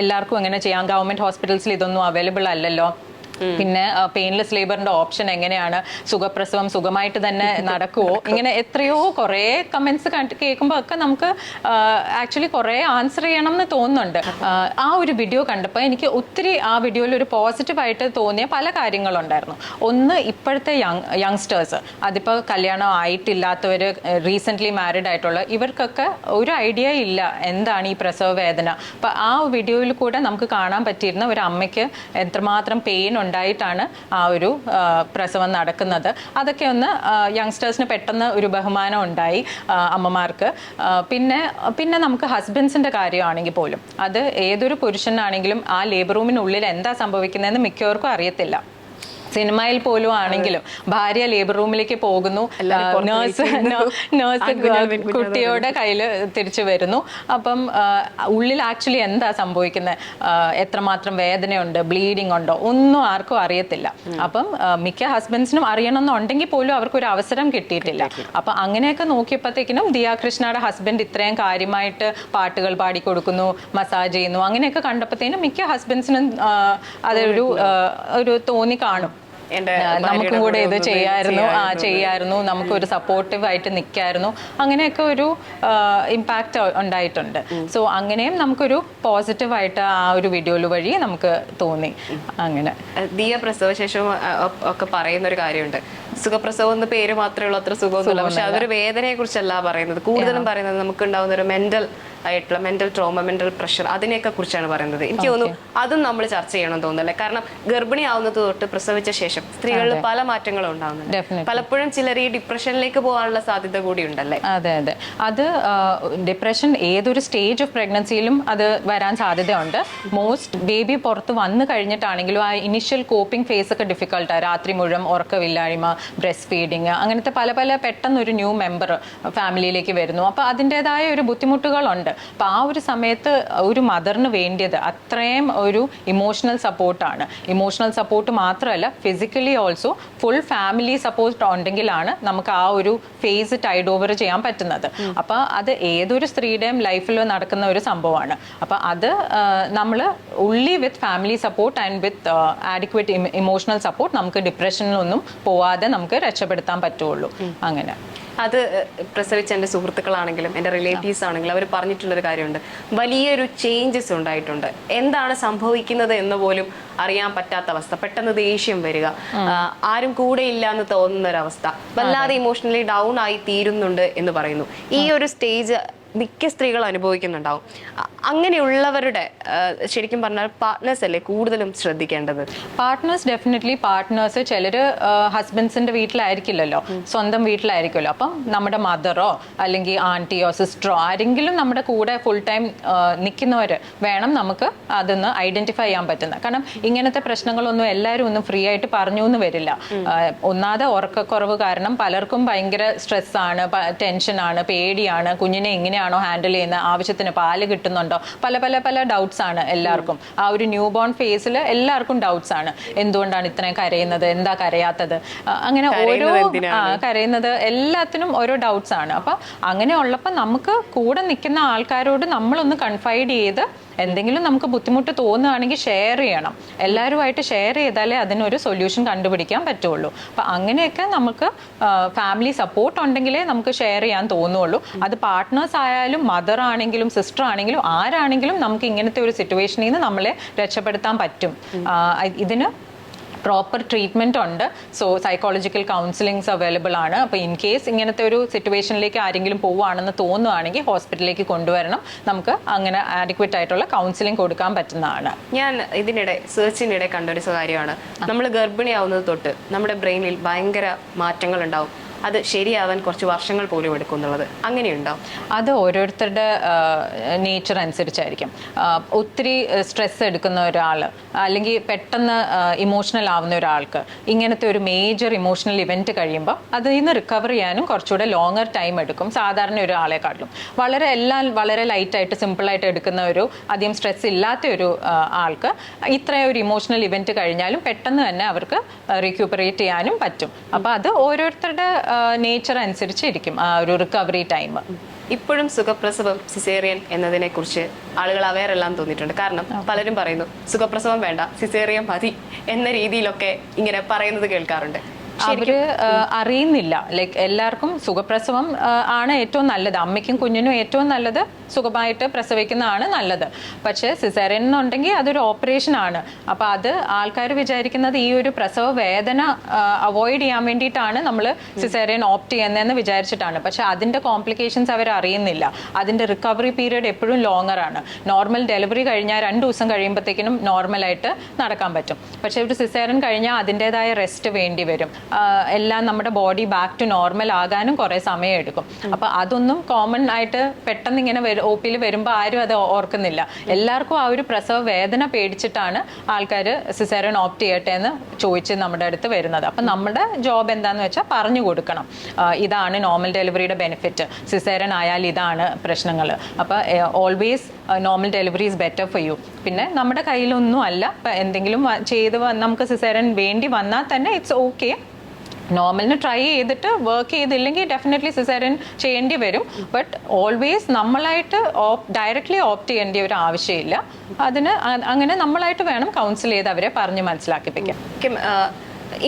S1: എല്ലാവർക്കും എങ്ങനെ ചെയ്യാം? ഗവൺമെന്റ് ഹോസ്പിറ്റൽസിൽ ഇതൊന്നും അവൈലബിൾ അല്ലല്ലോ. പിന്നെ പെയിൻലെസ് ലേബറിന്റെ ഓപ്ഷൻ എങ്ങനെയാണ്? സുഖപ്രസവം സുഖമായിട്ട് തന്നെ നടക്കുവോ? ഇങ്ങനെ എത്രയോ കുറേ കമന്റ്സ് കേൾക്കുമ്പോൾ ഒക്കെ നമുക്ക് ആക്ച്വലി കുറേ ആൻസർ ചെയ്യണം എന്ന് തോന്നുന്നുണ്ട്. ആ, ഒരു വീഡിയോ കണ്ടപ്പോൾ എനിക്ക് ഒത്തിരി ആ വീഡിയോയിൽ ഒരു പോസിറ്റീവായിട്ട് തോന്നിയ പല കാര്യങ്ങളുണ്ടായിരുന്നു. ഒന്ന് ഇപ്പോഴത്തെ യങ് യങ്സ്റ്റേഴ്സ് അതിപ്പോൾ കല്യാണം ആയിട്ടില്ലാത്തവർ റീസെന്റ്ലി മാരീഡ് ആയിട്ടുള്ള ഇവർക്കൊക്കെ ഒരു ഐഡിയ ഇല്ല. എന്താണ് ഈ പ്രസവ വേദന അപ്പം ആ വീഡിയോയിൽ കൂടെ നമുക്ക് കാണാൻ പറ്റിയിരുന്ന ഒരു അമ്മയ്ക്ക് എത്രമാത്രം പെയിൻ ഉണ്ടായിട്ടാണ് ആ ഒരു പ്രസവം നടക്കുന്നത്. അതൊക്കെ ഒന്ന് യങ്സ്റ്റേഴ്സിന് പെട്ടെന്ന് ഒരു ബഹുമാനം ഉണ്ടായി അമ്മമാർക്ക്. പിന്നെ പിന്നെ നമുക്ക് ഹസ്ബൻഡ്സിന്റെ കാര്യമാണെങ്കിൽ പോലും. അത് ഏതൊരു പുരുഷനാണെങ്കിലും ആ ലേബർ റൂമിനുള്ളിൽ എന്താ സംഭവിക്കുന്നതെന്ന് മിക്കവർക്കും അറിയത്തില്ല. സിനിമയിൽ പോലും ആണെങ്കിലും ഭാര്യ ലേബർ റൂമിലേക്ക് പോകുന്നു. നേഴ്സ് നേഴ്സ് കുട്ടിയുടെ കയ്യിൽ തിരിച്ചു വരുന്നു. അപ്പം ഉള്ളിൽ ആക്ച്വലി എന്താ സംഭവിക്കുന്നത് എത്രമാത്രം വേദനയുണ്ട് ബ്ലീഡിംഗ് ഉണ്ടോ? ഒന്നും ആർക്കും അറിയത്തില്ല. അപ്പം മിക്ക ഹസ്ബൻഡ്സിനും അറിയണമെന്നുണ്ടെങ്കിൽ പോലും അവർക്ക് ഒരു അവസരം കിട്ടിയിട്ടില്ല. അപ്പൊ അങ്ങനെയൊക്കെ നോക്കിയപ്പോഴത്തേക്കിനും ദിയ കൃഷ്ണയുടെ ഹസ്ബൻഡ് ഇത്രയും കാര്യമായിട്ട് പാട്ടുകൾ പാടിക്കൊടുക്കുന്നു മസാജ് ചെയ്യുന്നു അങ്ങനെയൊക്കെ കണ്ടപ്പോഴത്തേനും മിക്ക ഹസ്ബൻഡ്സിനും അതൊരു ഒരു തോന്നി കാണും. നമുക്കും കൂടെ ഇത് ചെയ്യായിരുന്നു. ആ ചെയ്യായിരുന്നു. നമുക്കൊരു സപ്പോർട്ടീവ് ആയിട്ട് നിൽക്കായിരുന്നു അങ്ങനെയൊക്കെ ഒരു ഇമ്പാക്റ്റ് ഉണ്ടായിട്ടുണ്ട്. സോ അങ്ങനെയും നമുക്കൊരു പോസിറ്റീവായിട്ട് ആ ഒരു വീഡിയോയിൽ വഴി നമുക്ക് തോന്നി. അങ്ങനെ.
S2: ദിയ പ്രസവശേഷവും ശേഷം ഒക്കെ പറയുന്ന ഒരു കാര്യമുണ്ട്. സുഖപ്രസവം എന്ന പേര് മാത്രമേ ഉള്ളൂ അത്ര സുഖമൊന്നുമില്ല. പക്ഷെ അതൊരു വേദനയെ കുറിച്ചല്ല പറയുന്നത്. കൂടുതലും പറയുന്നത് നമുക്ക് ഉണ്ടാവുന്ന ഒരു മെന്റൽ ആയിട്ടുള്ള മെന്റൽ ട്രോമ മെന്റൽ പ്രഷർ അതിനെയൊക്കെ കുറിച്ചാണ് പറയുന്നത്. എനിക്ക് തോന്നുന്നു അതും നമ്മൾ ചർച്ച ചെയ്യണം തോന്നുന്നല്ലേ കാരണം ഗർഭിണി ആവുന്നത് തൊട്ട് പ്രസവിച്ച ശേഷം സ്ത്രീകളിൽ പല മാറ്റങ്ങളും ഉണ്ടാവുന്നുണ്ട്. പലപ്പോഴും ചിലർ ഈ ഡിപ്രഷനിലേക്ക് പോകാനുള്ള സാധ്യത കൂടി ഉണ്ടല്ലേ?
S1: അതെ അതെ. അത് ഡിപ്രഷൻ ഏതൊരു സ്റ്റേജ് ഓഫ് പ്രഗ്നൻസിയിലും അത് വരാൻ സാധ്യതയുണ്ട്. മോസ്റ്റ് ബേബി പുറത്ത് വന്നു കഴിഞ്ഞിട്ടാണെങ്കിലും ആ ഇനിഷ്യൽ കോപ്പിംഗ് ഫേസ് ഒക്കെ ഡിഫിക്കൽട്ടാണ് രാത്രി മുഴുവൻ ഉറക്കമില്ലായ്മ ബ്രസ്റ്റ് ഫീഡിങ് അങ്ങനത്തെ പല പല പെട്ടെന്ന് ഒരു ന്യൂ മെമ്പർ ഫാമിലിയിലേക്ക് വരുന്നു. അപ്പോൾ അതിന്റെതായ ഒരു ബുദ്ധിമുട്ടുകളുണ്ട്. അപ്പോൾ ആ ഒരു സമയത്ത് ഒരു മദറിന് വേണ്ടിയത് അത്രയും ഒരു ഇമോഷണൽ സപ്പോർട്ടാണ് ഇമോഷണൽ സപ്പോർട്ട് മാത്രമല്ല physically also full family support ഉണ്ടെങ്കിലാണ് നമുക്ക് ആ ഒരു ഫേസ് ടൈഡ് ഓവർ ചെയ്യാൻ പറ്റുന്നത്. അപ്പോൾ അത് ഏതൊരു സ്ത്രീയുടെയും ലൈഫിൽ നടക്കുന്ന ഒരു സംഭവമാണ്. അപ്പോൾ അത് നമ്മൾ ഉള്ളി with family support and with adequate emotional support നമുക്ക് ഡിപ്രഷനിലൊന്നും പോവാതെ നമുക്ക് രക്ഷപ്പെടുത്താൻ പറ്റുള്ളൂ. അങ്ങനെ.
S2: അത് പ്രസവിച്ച എന്റെ സുഹൃത്തുക്കളാണെങ്കിലും എന്റെ റിലേറ്റീവ്സ് ആണെങ്കിലും അവർ പറഞ്ഞിട്ടുള്ളൊരു കാര്യമുണ്ട്. വലിയൊരു ചേഞ്ചസ് ഉണ്ടായിട്ടുണ്ട്. എന്താണ് സംഭവിക്കുന്നത് എന്ന് പോലും അറിയാൻ പറ്റാത്ത അവസ്ഥ. പെട്ടെന്ന് ദേഷ്യം വരിക. ആരും കൂടെ ഇല്ല എന്ന് തോന്നുന്ന ഒരു അവസ്ഥ വല്ലാതെ ഇമോഷണലി ഡൗൺ ആയി തീരുന്നുണ്ട് എന്ന് പറയുന്നു. ഈ ഒരു സ്റ്റേജ് മിക്ക സ്ത്രീകൾ അനുഭവിക്കുന്നുണ്ടാവും. അങ്ങനെയുള്ളവരുടെ ശരിക്കും പറഞ്ഞാൽ പാർട്ട്നേഴ്സ് അല്ലേ കൂടുതലും ശ്രദ്ധിക്കേണ്ടത്?
S1: പാർട്ട്നേഴ്സ് ഡെഫിനറ്റ്ലി പാർട്ട്നേഴ്സ് ചിലർ ഹസ്ബൻഡ്സിന്റെ വീട്ടിലായിരിക്കില്ലല്ലോ. സ്വന്തം വീട്ടിലായിരിക്കുമല്ലോ. അപ്പം നമ്മുടെ മദറോ അല്ലെങ്കിൽ ആന്റിയോ സിസ്റ്ററോ ആരെങ്കിലും നമ്മുടെ കൂടെ ഫുൾ ടൈം നിൽക്കുന്നവർ വേണം നമുക്ക് അതൊന്ന് ഐഡന്റിഫൈ ചെയ്യാൻ പറ്റുന്നത് കാരണം ഇങ്ങനത്തെ പ്രശ്നങ്ങളൊന്നും എല്ലാവരും ഒന്നും ഫ്രീ ആയിട്ട് പറഞ്ഞു എന്ന് വരില്ല. ഒന്നാതെ ഉറക്കക്കുറവ് കാരണം പലർക്കും ഭയങ്കര സ്ട്രെസ്സാണ് ടെൻഷനാണ് പേടിയാണ് കുഞ്ഞിനെ എങ്ങനെയാണോ ഹാൻഡിൽ ചെയ്യുന്നത് ആവശ്യത്തിന് പാൽ കിട്ടുന്നുണ്ടോ? പല പല പല ഡൗട്ട്സ് ആണ് എല്ലാവർക്കും. ആ ഒരു ന്യൂ ബോൺ ഫേസിൽ എല്ലാവർക്കും ഡൗട്ട്സ് ആണ്. എന്തുകൊണ്ടാണ് ഇത്രയും കരയുന്നത്? എന്താ കരയാത്തത്? അങ്ങനെ ഓരോ
S2: കരയുന്നത്?
S1: എല്ലാത്തിനും ഓരോ ഡൗട്ട്സ് ആണ്. അപ്പൊ അങ്ങനെ ഉള്ളപ്പോൾ നമുക്ക് കൂടെ നിൽക്കുന്ന ആൾക്കാരോട് നമ്മളൊന്ന് കൺഫൈഡ് ചെയ്ത് എന്തെങ്കിലും നമുക്ക് ബുദ്ധിമുട്ട് തോന്നുകയാണെങ്കിൽ ഷെയർ ചെയ്യണം. എല്ലാവരുമായിട്ട് ഷെയർ ചെയ്താലേ അതിനൊരു സൊല്യൂഷൻ കണ്ടുപിടിക്കാൻ പറ്റുള്ളൂ. അപ്പൊ അങ്ങനെയൊക്കെ നമുക്ക് ഫാമിലി സപ്പോർട്ട് ഉണ്ടെങ്കിലേ നമുക്ക് ഷെയർ ചെയ്യാൻ തോന്നുള്ളൂ. അത് പാർട്ട്നേഴ്സ് ആയാലും മദർ ആണെങ്കിലും സിസ്റ്റർ ആണെങ്കിലും ആരാണെങ്കിലും നമുക്ക് ഇങ്ങനത്തെ ഒരു സിറ്റുവേഷനിൽ നിന്ന് നമ്മളെ രക്ഷപ്പെടുത്താൻ പറ്റും. ഇതിന് പ്രോപ്പർ ട്രീറ്റ്മെന്റ് ഉണ്ട്. സോ സൈക്കോളജിക്കൽ കൗൺസിലിംഗ്സ് അവൈലബിൾ ആണ്. അപ്പോൾ ഇൻ കേസ് ഇങ്ങനത്തെ ഒരു സിറ്റുവേഷനിലേക്ക് ആരെങ്കിലും പോവുകയാണെന്ന് തോന്നുവാണെങ്കിൽ ഹോസ്പിറ്റലിലേക്ക് കൊണ്ടുവരണം. നമുക്ക് അങ്ങനെ ആഡിക്വറ്റ് ആയിട്ടുള്ള കൗൺസിലിംഗ് കൊടുക്കാൻ പറ്റുന്നതാണ്.
S2: ഞാൻ ഇതിനിടെ സെർച്ചിനിടെ കണ്ട ഒരു കാര്യമാണ് നമ്മൾ ഗർഭിണിയാവുന്നത് തൊട്ട് നമ്മുടെ ബ്രെയിനിൽ ഭയങ്കര മാറ്റങ്ങൾ ഉണ്ടാവും. അത് ശരിയാവാൻ കുറച്ച് വർഷങ്ങൾ പോലും എടുക്കും എന്നുള്ളത്. അങ്ങനെയുണ്ടാവും
S1: അത് ഓരോരുത്തരുടെ നേച്ചർ അനുസരിച്ചായിരിക്കും. ഒത്തിരി സ്ട്രെസ് എടുക്കുന്ന ഒരാൾ അല്ലെങ്കിൽ പെട്ടെന്ന് ഇമോഷണൽ ആവുന്ന ഒരാൾക്ക് ഇങ്ങനത്തെ ഒരു മേജർ ഇമോഷണൽ ഇവന്റ് കഴിയുമ്പോൾ അതിൽ നിന്ന് റിക്കവർ ചെയ്യാനും കുറച്ചുകൂടെ ലോങ്ങർ ടൈം എടുക്കും. സാധാരണ ഒരാളെക്കാട്ടിലും. വളരെ എല്ലാം വളരെ ലൈറ്റായിട്ട് സിമ്പിളായിട്ട് എടുക്കുന്ന ഒരു അധികം സ്ട്രെസ് ഇല്ലാത്ത ഒരു ആൾക്ക് ഇത്രയും ഒരു ഇമോഷണൽ ഇവന്റ് കഴിഞ്ഞാലും പെട്ടെന്ന് തന്നെ അവർക്ക് റീക്യൂപ്പറേറ്റ് ചെയ്യാനും പറ്റും. അപ്പോൾ അത് ഓരോരുത്തരുടെ നേച്ചർ അനുസരിച്ചിരിക്കും ആ ഒരു റിക്കവറി ടൈം
S2: ഇപ്പോഴും സുഖപ്രസവം സിസേറിയൻ എന്നതിനെ കുറിച്ച് ആളുകൾ അവയർ എല്ലാം തോന്നിയിട്ടുണ്ട്. കാരണം പലരും പറയുന്നു സുഖപ്രസവം വേണ്ട സിസേറിയൻ മതി എന്ന രീതിയിലൊക്കെ ഇങ്ങനെ പറയുന്നത് കേൾക്കാറുണ്ട്.
S1: അവർ അറിയുന്നില്ല. ലൈക്ക് എല്ലാവർക്കും സുഖപ്രസവം ആണ് ഏറ്റവും നല്ലത്. അമ്മയ്ക്കും കുഞ്ഞിനും ഏറ്റവും നല്ലത് സുഖമായിട്ട് പ്രസവിക്കുന്നതാണ് നല്ലത്. പക്ഷേ സിസേറിയൻ എന്നുണ്ടെങ്കിൽ അതൊരു ഓപ്പറേഷൻ ആണ് അപ്പൊ അത് ആൾക്കാർ വിചാരിക്കുന്നത് ഈ ഒരു പ്രസവ വേദന അവോയ്ഡ് ചെയ്യാൻ വേണ്ടിയിട്ടാണ് നമ്മൾ സിസേറിയൻ ഓപ്റ്റ് ചെയ്യുന്നതെന്ന് വിചാരിച്ചിട്ടാണ്. പക്ഷെ അതിന്റെ കോംപ്ലിക്കേഷൻസ് അവർ അറിയുന്നില്ല. അതിന്റെ റിക്കവറി പീരീഡ് എപ്പോഴും ലോങ്ങർ ആണ്. നോർമൽ ഡെലിവറി കഴിഞ്ഞാൽ രണ്ട് ദിവസം കഴിയുമ്പോഴത്തേക്കിനും നോർമലായിട്ട് നടക്കാൻ പറ്റും. പക്ഷേ ഒരു സിസേറിയൻ കഴിഞ്ഞാൽ അതിന്റെതായ റെസ്റ്റ് വേണ്ടി വരും. എല്ലാം നമ്മുടെ ബോഡി ബാക്ക് ടു നോർമൽ ആകാനും കുറേ സമയം എടുക്കും അപ്പോൾ അതൊന്നും കോമൺ ആയിട്ട് പെട്ടെന്ന് ഇങ്ങനെ ഒ പിയിൽ വരുമ്പോൾ ആരും അത് ഓർക്കുന്നില്ല. എല്ലാവർക്കും ആ ഒരു പ്രസവ വേദന പേടിച്ചിട്ടാണ് ആൾക്കാർ സിസേറിയൻ ഓപ്റ്റ് ചെയ്യട്ടെ എന്ന് ചോദിച്ച് നമ്മുടെ അടുത്ത് വരുന്നത്. അപ്പം നമ്മുടെ ജോബ് എന്താന്ന് വെച്ചാൽ പറഞ്ഞു കൊടുക്കണം. ഇതാണ് നോർമൽ ഡെലിവറിയുടെ ബെനിഫിറ്റ് സിസേറിയൻ ആയാൽ ഇതാണ് പ്രശ്നങ്ങൾ അപ്പോൾ always normal delivery is better for you പിന്നെ നമ്മുടെ കയ്യിലൊന്നും അല്ല. എന്തെങ്കിലും ചെയ്ത് നമുക്ക് സിസേറിയൻ വേണ്ടി വന്നാൽ തന്നെ ഇറ്റ്സ് ഓക്കെ നോർമലിന് ട്രൈ ചെയ്തിട്ട് വർക്ക് ചെയ്തില്ലെങ്കിൽ ഡെഫിനറ്റ്ലി സിസേറിയൻ ചെയ്യേണ്ടി വരും. ബട്ട് ഓൾവേസ് നമ്മളായിട്ട് ഡയറക്റ്റ്ലി ഓപ്റ്റ് ചെയ്യേണ്ട ഒരു ആവശ്യമില്ല. അതിന് അങ്ങനെ നമ്മളായിട്ട് വേണം കൗൺസിൽ ചെയ്ത് അവരെ പറഞ്ഞ്
S2: മനസ്സിലാക്കിപ്പിക്കാം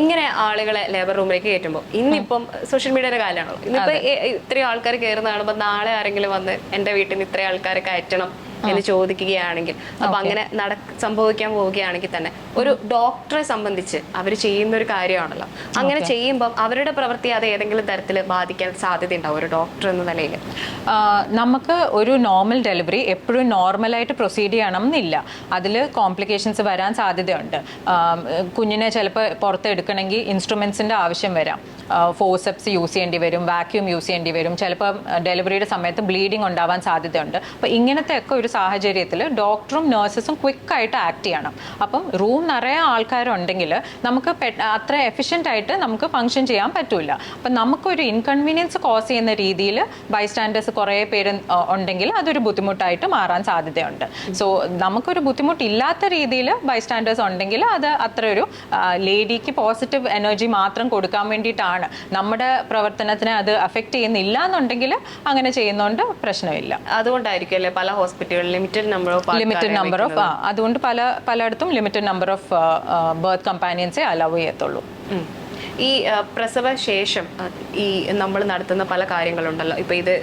S2: ഇങ്ങനെ ആളുകളെ ലേബർ റൂമിലേക്ക് കയറ്റുമ്പോൾ ഇന്നിപ്പം സോഷ്യൽ മീഡിയയുടെ കാലമാണല്ലോ. ഇന്നിപ്പോ ഇത്രയും ആൾക്കാർ കയറുന്ന കാണുമ്പോൾ നാളെ ആരെങ്കിലും വന്ന് എന്റെ വീട്ടിൽ നിന്ന് ഇത്രയും ആൾക്കാരെ കയറ്റണം. എന്ന് ചോദിക്കുകയാണെങ്കിൽ അപ്പൊ അങ്ങനെ നട സംഭവിക്കാൻ പോവുകയാണെങ്കിൽ തന്നെ ഒരു ഡോക്ടറെ സംബന്ധിച്ച് അവർ ചെയ്യുന്ന ഒരു കാര്യമാണല്ലോ. അങ്ങനെ ചെയ്യുമ്പോൾ അവരുടെ പ്രവൃത്തി അത് ഏതെങ്കിലും തരത്തിൽ ബാധിക്കാൻ സാധ്യതയുണ്ടാവും ഒരു ഡോക്ടർ എന്ന നിലയിൽ?
S1: നമുക്ക് ഒരു നോർമൽ ഡെലിവറി എപ്പോഴും നോർമലായിട്ട് പ്രൊസീഡ് ചെയ്യണം എന്നില്ല അതിൽ കോംപ്ലിക്കേഷൻസ് വരാൻ സാധ്യതയുണ്ട്. കുഞ്ഞിനെ ചിലപ്പോൾ പുറത്തെടുക്കണമെങ്കിൽ ഇൻസ്ട്രുമെൻസിന്റെ ആവശ്യം വരാം. ഫോസെപ്സ് യൂസ് ചെയ്യേണ്ടി വരും വാക്യൂം യൂസ് ചെയ്യേണ്ടി വരും. ചിലപ്പോൾ ഡെലിവറിയുടെ സമയത്ത് ബ്ലീഡിങ് ഉണ്ടാവാൻ സാധ്യതയുണ്ട്. അപ്പോൾ ഇങ്ങനത്തെ ഒക്കെ ഒരു സാഹചര്യത്തിൽ ഡോക്ടറും നഴ്സസും ക്വിക്കായിട്ട് ആക്ട് ചെയ്യണം. അപ്പം റൂം നിറയെ ആൾക്കാരുണ്ടെങ്കിൽ നമുക്ക് അത്ര എഫിഷ്യന്റ് ആയിട്ട് നമുക്ക് ഫങ്ഷൻ ചെയ്യാൻ പറ്റില്ല അപ്പം നമുക്കൊരു ഇൻകൺവീനിയൻസ് കോസ് ചെയ്യുന്ന രീതിയിൽ ബൈസ്റ്റാൻഡേഴ്സ് കുറേ പേര് ഉണ്ടെങ്കിൽ അതൊരു ബുദ്ധിമുട്ടായിട്ട് മാറാൻ സാധ്യതയുണ്ട്. സോ നമുക്കൊരു ബുദ്ധിമുട്ടില്ലാത്ത രീതിയിൽ ബൈസ്റ്റാൻഡേഴ്സ് ഉണ്ടെങ്കിൽ അത് അത്ര ഒരു ലേഡിക്ക് പോസിറ്റീവ് എനർജി മാത്രം കൊടുക്കാൻ വേണ്ടിയിട്ടാണ്. നമ്മുടെ പ്രവർത്തനത്തിന് അത് അഫക്റ്റ് ചെയ്യുന്നില്ല എന്നുണ്ടെങ്കിൽ അങ്ങനെ ചെയ്യുന്നതുകൊണ്ട് പ്രശ്നമില്ല.
S2: അതുകൊണ്ടായിരിക്കും അല്ലേ പല limited number of
S1: limited number of അതുകൊണ്ട് പല പലയിടത്തും ലിമിറ്റഡ് നമ്പർ ഓഫ് ബർത്ത് കമ്പാനിയൻസേ അലവ് ചെയ്യത്തുള്ളൂ.
S2: ഈ പ്രസവ ശേഷം ഈ നമ്മൾ നടത്തുന്ന പല കാര്യങ്ങളുണ്ടല്ലോ. ഇപ്പൊ ഇത്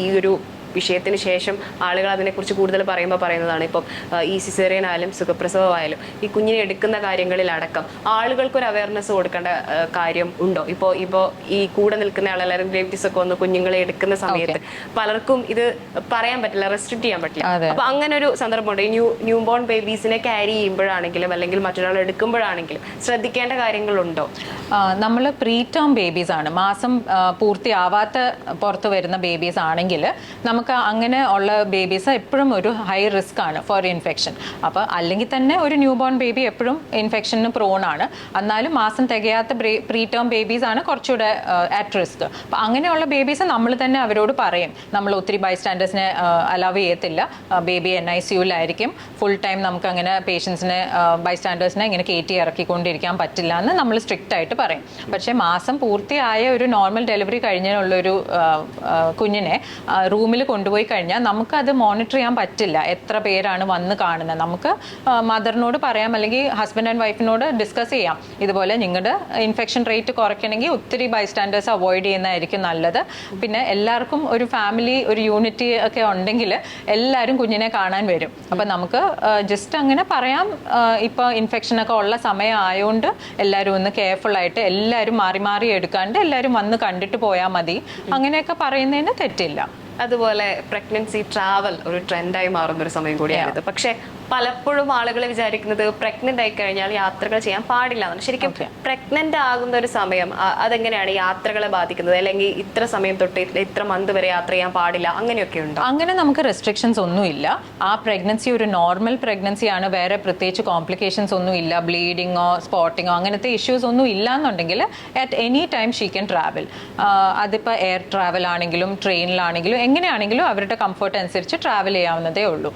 S2: ഈ ഒരു വിഷയത്തിന് ശേഷം ആളുകൾ അതിനെക്കുറിച്ച് കൂടുതൽ പറയുമ്പോൾ പറയുന്നതാണ് ഇപ്പം ഈ സിസേറിയൻ ആയാലും സുഖപ്രസവമായാലും ഈ കുഞ്ഞിനെ എടുക്കുന്ന കാര്യങ്ങളിലടക്കം ആളുകൾക്കൊരു അവയർനെസ് കൊടുക്കേണ്ട കാര്യം ഉണ്ടോ? ഇപ്പോൾ ഇപ്പോൾ ഈ കൂടെ നിൽക്കുന്ന ആളെല്ലാവരും റിലേറ്റീവ്സ് ഒക്കെ വന്ന് കുഞ്ഞുങ്ങളെ എടുക്കുന്ന സമയത്ത് പലർക്കും ഇത് പറയാൻ പറ്റില്ല റെസ്ട്രിക്ട് ചെയ്യാൻ പറ്റില്ല. അപ്പൊ അങ്ങനെ ഒരു സന്ദർഭമുണ്ട്. ഈ ന്യൂ ന്യൂ ബോൺ ബേബീസിനെ ക്യാരി ചെയ്യുമ്പോഴാണെങ്കിലും അല്ലെങ്കിൽ മറ്റൊരാൾ എടുക്കുമ്പോഴാണെങ്കിലും ശ്രദ്ധിക്കേണ്ട കാര്യങ്ങളുണ്ടോ?
S1: നമ്മൾ പ്രീ ടേം ബേബീസ് ആണ്. മാസം പൂർത്തിയാവാത്ത പുറത്ത് വരുന്ന ബേബീസ് ആണെങ്കിൽ നമുക്ക് അങ്ങനെ ഉള്ള ബേബീസ് എപ്പോഴും ഒരു ഹൈ റിസ്ക് ആണ് ഫോർ ഇൻഫെക്ഷൻ അപ്പോൾ അല്ലെങ്കിൽ തന്നെ ഒരു ന്യൂ ബോൺ ബേബി എപ്പോഴും ഇൻഫെക്ഷന് പ്രോൺ ആണ്. എന്നാലും മാസം തികയാത്ത പ്രീ ടേം ബേബീസ് ആണ് കുറച്ചുകൂടെ അറ്റ് റിസ്ക് അപ്പോൾ അങ്ങനെയുള്ള ബേബീസ് നമ്മൾ തന്നെ അവരോട് പറയും. നമ്മൾ ഒത്തിരി ബൈസ്റ്റാൻഡേഴ്സിനെ അലവ് ചെയ്യത്തില്ല. ബേബി എൻ ഐ സിയുലായിരിക്കും ഫുൾ ടൈം നമുക്ക് അങ്ങനെ പേഷ്യൻസിനെ ബൈസ്റ്റാൻഡേഴ്സിനെ ഇങ്ങനെ കയറ്റി ഇറക്കിക്കൊണ്ടിരിക്കാൻ പറ്റില്ല എന്ന് നമ്മൾ സ്ട്രിക്റ്റ് ആയിട്ട് പറയും. പക്ഷേ മാസം പൂർത്തിയായ ഒരു നോർമൽ ഡെലിവറി കഴിഞ്ഞുള്ളൊരു കുഞ്ഞിനെ റൂമിൽ കൊണ്ടുപോയി കഴിഞ്ഞാൽ നമുക്കത് മോണിറ്റർ ചെയ്യാൻ പറ്റില്ല. എത്ര പേരാണ് വന്ന് കാണുന്നത്? നമുക്ക് മദറിനോട് പറയാം അല്ലെങ്കിൽ ഹസ്ബൻഡ് ആൻഡ് വൈഫിനോട് ഡിസ്കസ് ചെയ്യാം. ഇതുപോലെ നിങ്ങളുടെ ഇൻഫെക്ഷൻ റേറ്റ് കുറയ്ക്കണമെങ്കിൽ ഒത്തിരി ബൈസ്റ്റാൻഡേഴ്സ് അവോയ്ഡ് ചെയ്യുന്നതായിരിക്കും നല്ലത്. പിന്നെ എല്ലാവർക്കും ഒരു ഫാമിലി ഒരു യൂണിറ്റി ഒക്കെ ഉണ്ടെങ്കിൽ എല്ലാവരും കുഞ്ഞിനെ കാണാൻ വരും. അപ്പം നമുക്ക് ജസ്റ്റ് അങ്ങനെ പറയാം. ഇപ്പോൾ ഇൻഫെക്ഷൻ ഒക്കെ ഉള്ള സമയം ആയതുകൊണ്ട് എല്ലാവരും ഒന്ന് കെയർഫുൾ ആയിട്ട് എല്ലാവരും മാറി മാറി എടുക്കാണ്ട് എല്ലാവരും വന്ന് കണ്ടിട്ട് പോയാൽ മതി. അങ്ങനെയൊക്കെ പറയുന്നതിന് തെറ്റില്ല.
S2: അതുപോലെ പ്രഗ്നൻസി ട്രാവൽ ഒരു ട്രെൻഡായി മാറുന്ന ഒരു സമയം കൂടിയാണിത് പക്ഷെ പലപ്പോഴും ആളുകൾ വിചാരിക്കുന്നത് പ്രഗ്നന്റ് ആയി കഴിഞ്ഞാൽ യാത്രകൾ ചെയ്യാൻ പാടില്ല എന്നാണ്. ശരിക്കും പ്രഗ്നന്റ് ആകുന്ന ഒരു സമയം അതെങ്ങനെയാണ് യാത്രകളെ ബാധിക്കുന്നത്? അല്ലെങ്കിൽ ഇത്ര സമയം തൊട്ട് ഇത്ര- ഇത്ര മന്ത് വരെ യാത്ര ചെയ്യാൻ പാടില്ല അങ്ങനെയൊക്കെ ഉണ്ടോ?
S1: അങ്ങനെ നമുക്ക് റെസ്ട്രിക്ഷൻസ് ഒന്നുമില്ല. ആ പ്രഗ്നൻസി ഒരു നോർമൽ പ്രഗ്നൻസി ആണ്. വേറെ പ്രത്യേകിച്ച് കോംപ്ലിക്കേഷൻസ് ഒന്നും ഇല്ല. ബ്ലീഡിങ്ങോ സ്പോട്ടിങ്ങോ അങ്ങനത്തെ ഇഷ്യൂസ് ഒന്നും ഇല്ല എന്നുണ്ടെങ്കിൽ at any time she can travel അതിപ്പോൾ എയർ ട്രാവൽ ആണെങ്കിലും ട്രെയിനിലാണെങ്കിലും എങ്ങനെയാണെങ്കിലും അവരുടെ കംഫർട്ട് അനുസരിച്ച് ട്രാവൽ ചെയ്യാവുന്നതേ ഉള്ളൂ.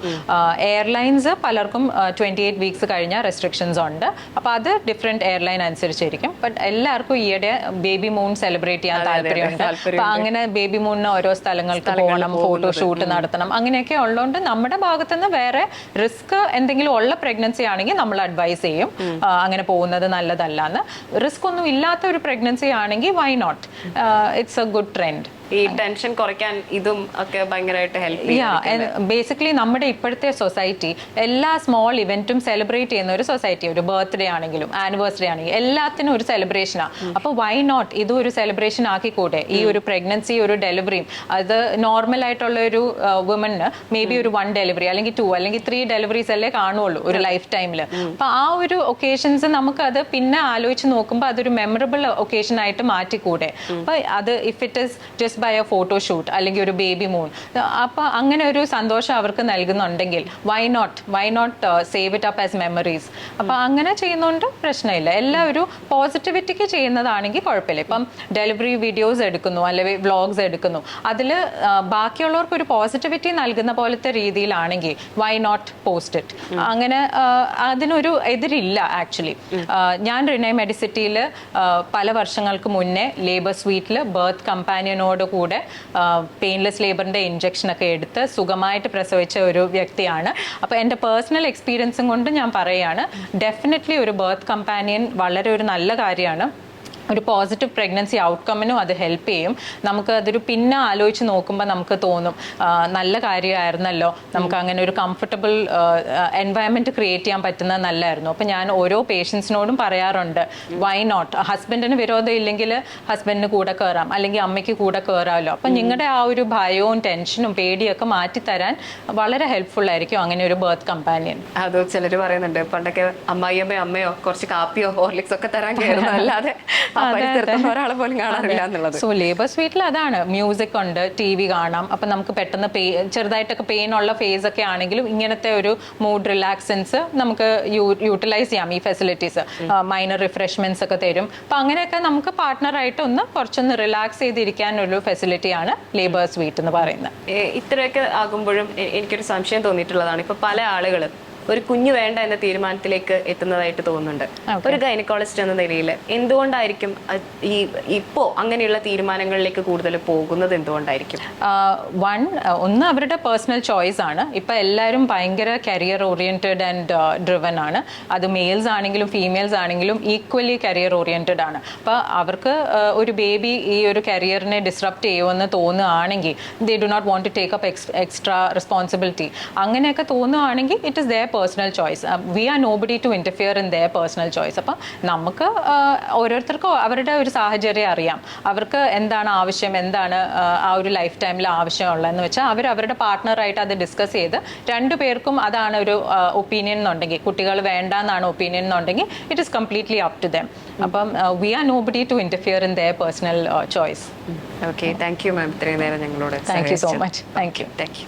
S1: എയർലൈൻസ് പലർക്കും ട്വന്റി എയ്റ്റ് വീക്സ് കഴിഞ്ഞാൽ റെസ്ട്രിക്ഷൻസ് ഉണ്ട്. അപ്പോൾ അത് ഡിഫറെന്റ് എയർലൈൻ അനുസരിച്ചിരിക്കും ബട്ട് എല്ലാവർക്കും ഈയിടെ ബേബി മൂൺ സെലിബ്രേറ്റ് ചെയ്യാൻ താല്പര്യമുണ്ട്. അപ്പോൾ അങ്ങനെ ബേബി മൂണിന് ഓരോ സ്ഥലങ്ങൾക്ക് പോകണം ഫോട്ടോ ഷൂട്ട് നടത്തണം അങ്ങനെയൊക്കെ ഉള്ളതുകൊണ്ട് നമ്മുടെ ഭാഗത്തുനിന്ന് വേറെ റിസ്ക് എന്തെങ്കിലും ഉള്ള പ്രഗ്നൻസി ആണെങ്കിൽ നമ്മൾ അഡ്വൈസ് ചെയ്യും. അങ്ങനെ പോകുന്നത് നല്ലതല്ല എന്ന് റിസ്ക് ഒന്നും ഇല്ലാത്ത ഒരു പ്രഗ്നൻസി ആണെങ്കിൽ why not it's a good trend
S2: ഈ ടെൻഷൻ കുറയ്ക്കാൻ ഇതും ഒക്കെ ഭയങ്കരമായിട്ട് ഹെൽപ്പ്
S1: ചെയ്യും ബേസിക്കലി നമ്മുടെ ഇപ്പോഴത്തെ സൊസൈറ്റി എല്ലാ സ്മോൾ ഇവന്റും സെലിബ്രേറ്റ് ചെയ്യുന്ന ഒരു സൊസൈറ്റി ഒരു ബർത്ത്ഡേ ആണെങ്കിലും ആനിവേഴ്സറി ആണെങ്കിലും എല്ലാത്തിനും ഒരു സെലിബ്രേഷനാണ് അപ്പോൾ വൈ നോട്ട് ഇത് ഒരു സെലിബ്രേഷൻ ആക്കിക്കൂടെ? ഈ ഒരു പ്രഗ്നൻസി ഒരു ഡെലിവറിയും അത് നോർമൽ ആയിട്ടുള്ള ഒരു വുമന് മേ ബി ഒരു വൺ ഡെലിവറി അല്ലെങ്കിൽ ടു അല്ലെങ്കിൽ ത്രീ ഡെലിവറീസ് അല്ലേ കാണുള്ളൂ ഒരു ലൈഫ് ടൈമിൽ അപ്പോൾ ആ ഒരു ഒക്കേഷൻസ് നമുക്കത് പിന്നെ ആലോചിച്ച് നോക്കുമ്പോൾ അതൊരു മെമ്മറബിൾ ഒക്കേഷൻ ആയിട്ട് മാറ്റിക്കൂടെ? അപ്പോൾ അത് if it is just by a photoshoot അല്ലെങ്കിൽ ഒരു ബേബി മൂൺ അപ്പോൾ അങ്ങനെ ഒരു സന്തോഷം അവർക്ക് നൽകുന്നുണ്ടെങ്കിൽ why not why not save it up as memories അപ്പോൾ അങ്ങനെ ചെയ്യുന്നതുകൊണ്ട് പ്രശ്നമില്ല എല്ലാം ഒരു പോസിറ്റിവിറ്റിക്ക് ചെയ്യുന്നതാണെങ്കിൽ കുഴപ്പമില്ല. ഇപ്പം ഡെലിവറി വീഡിയോസ് എടുക്കുന്നു അല്ലെങ്കിൽ വ്ളോഗ്സ് എടുക്കുന്നു. അതിൽ ബാക്കിയുള്ളവർക്ക് ഒരു പോസിറ്റിവിറ്റി നൽകുന്ന പോലത്തെ രീതിയിലാണെങ്കിൽ വൈ നോട്ട് പോസ്റ്റ് ഇറ്റ് അങ്ങനെ അതിനൊരു എതിരില്ല ആക്ച്വലി ഞാൻ റിനൈ മെഡിസിറ്റിയിൽ പല വർഷങ്ങൾക്ക് മുന്നേ ലേബർ സ്വീറ്റിൽ ബർത്ത് കമ്പാനിയനോട് ഡോക്ടറുടെ കൂടെ പെയിൻലെസ് ലേബറിന്റെ ഇഞ്ചക്ഷനൊക്കെ എടുത്ത് സുഖമായിട്ട് പ്രസവിച്ച ഒരു വ്യക്തിയാണ്. അപ്പോൾ എന്റെ പേഴ്സണൽ എക്സ്പീരിയൻസും കൊണ്ട് ഞാൻ പറയുകയാണ് ഡെഫിനറ്റ്ലി ഒരു ബർത്ത് കമ്പാനിയൻ വളരെ ഒരു നല്ല കാര്യമാണ്. ഒരു പോസിറ്റീവ് പ്രഗ്നൻസി ഔട്ട്കമ്മിനും അത് ഹെൽപ്പ് ചെയ്യും. നമുക്ക് അതൊരു പിന്നെ ആലോചിച്ച് നോക്കുമ്പോൾ നമുക്ക് തോന്നും നല്ല കാര്യമായിരുന്നല്ലോ. നമുക്ക് അങ്ങനെ ഒരു കംഫർട്ടബിൾ എൻവയൺമെന്റ് ക്രിയേറ്റ് ചെയ്യാൻ പറ്റുന്നത് നല്ലതായിരുന്നു അപ്പോൾ ഞാൻ ഓരോ പേഷ്യൻസിനോടും പറയാറുണ്ട് വൈ നോട്ട് ഹസ്ബൻഡിന് വിരോധം ഇല്ലെങ്കിൽ ഹസ്ബൻഡിന് കൂടെ കയറാം അല്ലെങ്കിൽ അമ്മയ്ക്ക് കൂടെ കയറാമല്ലോ അപ്പം നിങ്ങളുടെ ആ ഒരു ഭയവും ടെൻഷനും പേടിയൊക്കെ മാറ്റിത്തരാൻ വളരെ ഹെൽപ്ഫുൾ ആയിരിക്കും അങ്ങനെ ഒരു ബർത്ത് കമ്പാനിയൻ
S2: അത് ചിലർ പറയുന്നുണ്ട് പണ്ടൊക്കെ അമ്മായിയമ്മയോ അമ്മയോ കുറച്ച് കാപ്പിയോ ഹോർലിക്സ് ഒക്കെ തരാൻ കയറുന്നു അല്ലാതെ പരിസരത്തുള്ള ഒരാളെ പോലും കാണാറില്ല എന്നുള്ളത്.
S1: സോ ലേബർ സ്വീറ്റിൽ അതാണ്. മ്യൂസിക് ഉണ്ട് ടി വി കാണാം. അപ്പം നമുക്ക് പെട്ടെന്ന് പേ ചെറുതായിട്ടൊക്കെ പെയിൻ ഉള്ള ഫേസ് ഒക്കെ ആണെങ്കിലും ഇങ്ങനത്തെ ഒരു മൂഡ് റിലാക്സൻസ് നമുക്ക് യൂട്ടിലൈസ് ചെയ്യാം ഈ ഫെസിലിറ്റീസ് മൈനർ റിഫ്രഷ്മെന്റ്സ് ഒക്കെ തരും. അപ്പം അങ്ങനെയൊക്കെ നമുക്ക് പാർട്ട്ണറായിട്ട് ഒന്ന് കുറച്ചൊന്ന് റിലാക്സ് ചെയ്തിരിക്കാൻ ഒരു ഫെസിലിറ്റിയാണ് ലേബർ സ്വീറ്റ് എന്ന് പറയുന്നത്.
S2: ഇത്രയൊക്കെ ആകുമ്പോഴും എനിക്കൊരു സംശയം തോന്നിയിട്ടുള്ളതാണ്. ഇപ്പൊ പല ആളുകളും ഒരു കുഞ്ഞു വേണ്ട എന്ന തീരുമാനത്തിലേക്ക് എത്തുന്നതായിട്ട് തോന്നുന്നുണ്ട്. ഒരു ഗൈനക്കോളജിസ്റ്റ് എന്ന നിലയിൽ എന്തുകൊണ്ടായിരിക്കും ഈ ഇപ്പോ അങ്ങനെയുള്ള തീരുമാനങ്ങളിലേക്ക് കൂടുതൽ പോകുന്നത് എന്തുകൊണ്ടായിരിക്കും?
S1: വൺ ഒന്ന് അവരുടെ പേഴ്സണൽ ചോയ്സ് ആണ്. ഇപ്പം എല്ലാവരും ഭയങ്കര കരിയർ ഓറിയന്റഡ് ആൻഡ് ഡ്രിവൻ ആണ്. അത് മെയിൽസ് ആണെങ്കിലും ഫീമെയിൽസ് ആണെങ്കിലും ഈക്വലി കരിയർ ഓറിയന്റഡ് ആണ്. അപ്പോൾ അവർക്ക് ഒരു ബേബി ഈ ഒരു കരിയറിനെ ഡിസ്റപ്റ്റ് ചെയ്യുമെന്ന് തോന്നുകയാണെങ്കിൽ they do not want to take up extra responsibility അങ്ങനെയൊക്കെ തോന്നുകയാണെങ്കിൽ it is their personal choice we are nobody to interfere in their personal choice അപ്പം നമുക്ക് ആ, ഓരോരുത്തർക്കും അവരുടെ ഒരു സാഹചര്യം അറിയാം. അവർക്ക് എന്താണ് ആവശ്യം എന്താണ് ആ, ആ ഒരു ലൈഫ് ടൈമിൽ ആവശ്യമുള്ളതെന്ന് വെച്ചാൽ അവർ അവരുടെ പാർട്ട്ണറായിട്ട് അത് ഡിസ്കസ് ചെയ്ത് രണ്ടു പേർക്കും അതാണ് ഒരു ഒപ്പീനിയൻ എന്നുണ്ടെങ്കിൽ കുട്ടികൾ വേണ്ട എന്നാണ് ഒപ്പീനിയൻ എന്നുണ്ടെങ്കിൽ it is completely up to them അപ്പം we are nobody to interfere in their personal choice
S2: okay thank you ma'am ഇത്രയും നേരം ഞങ്ങളോട്
S1: thank you so much thank you
S2: thank you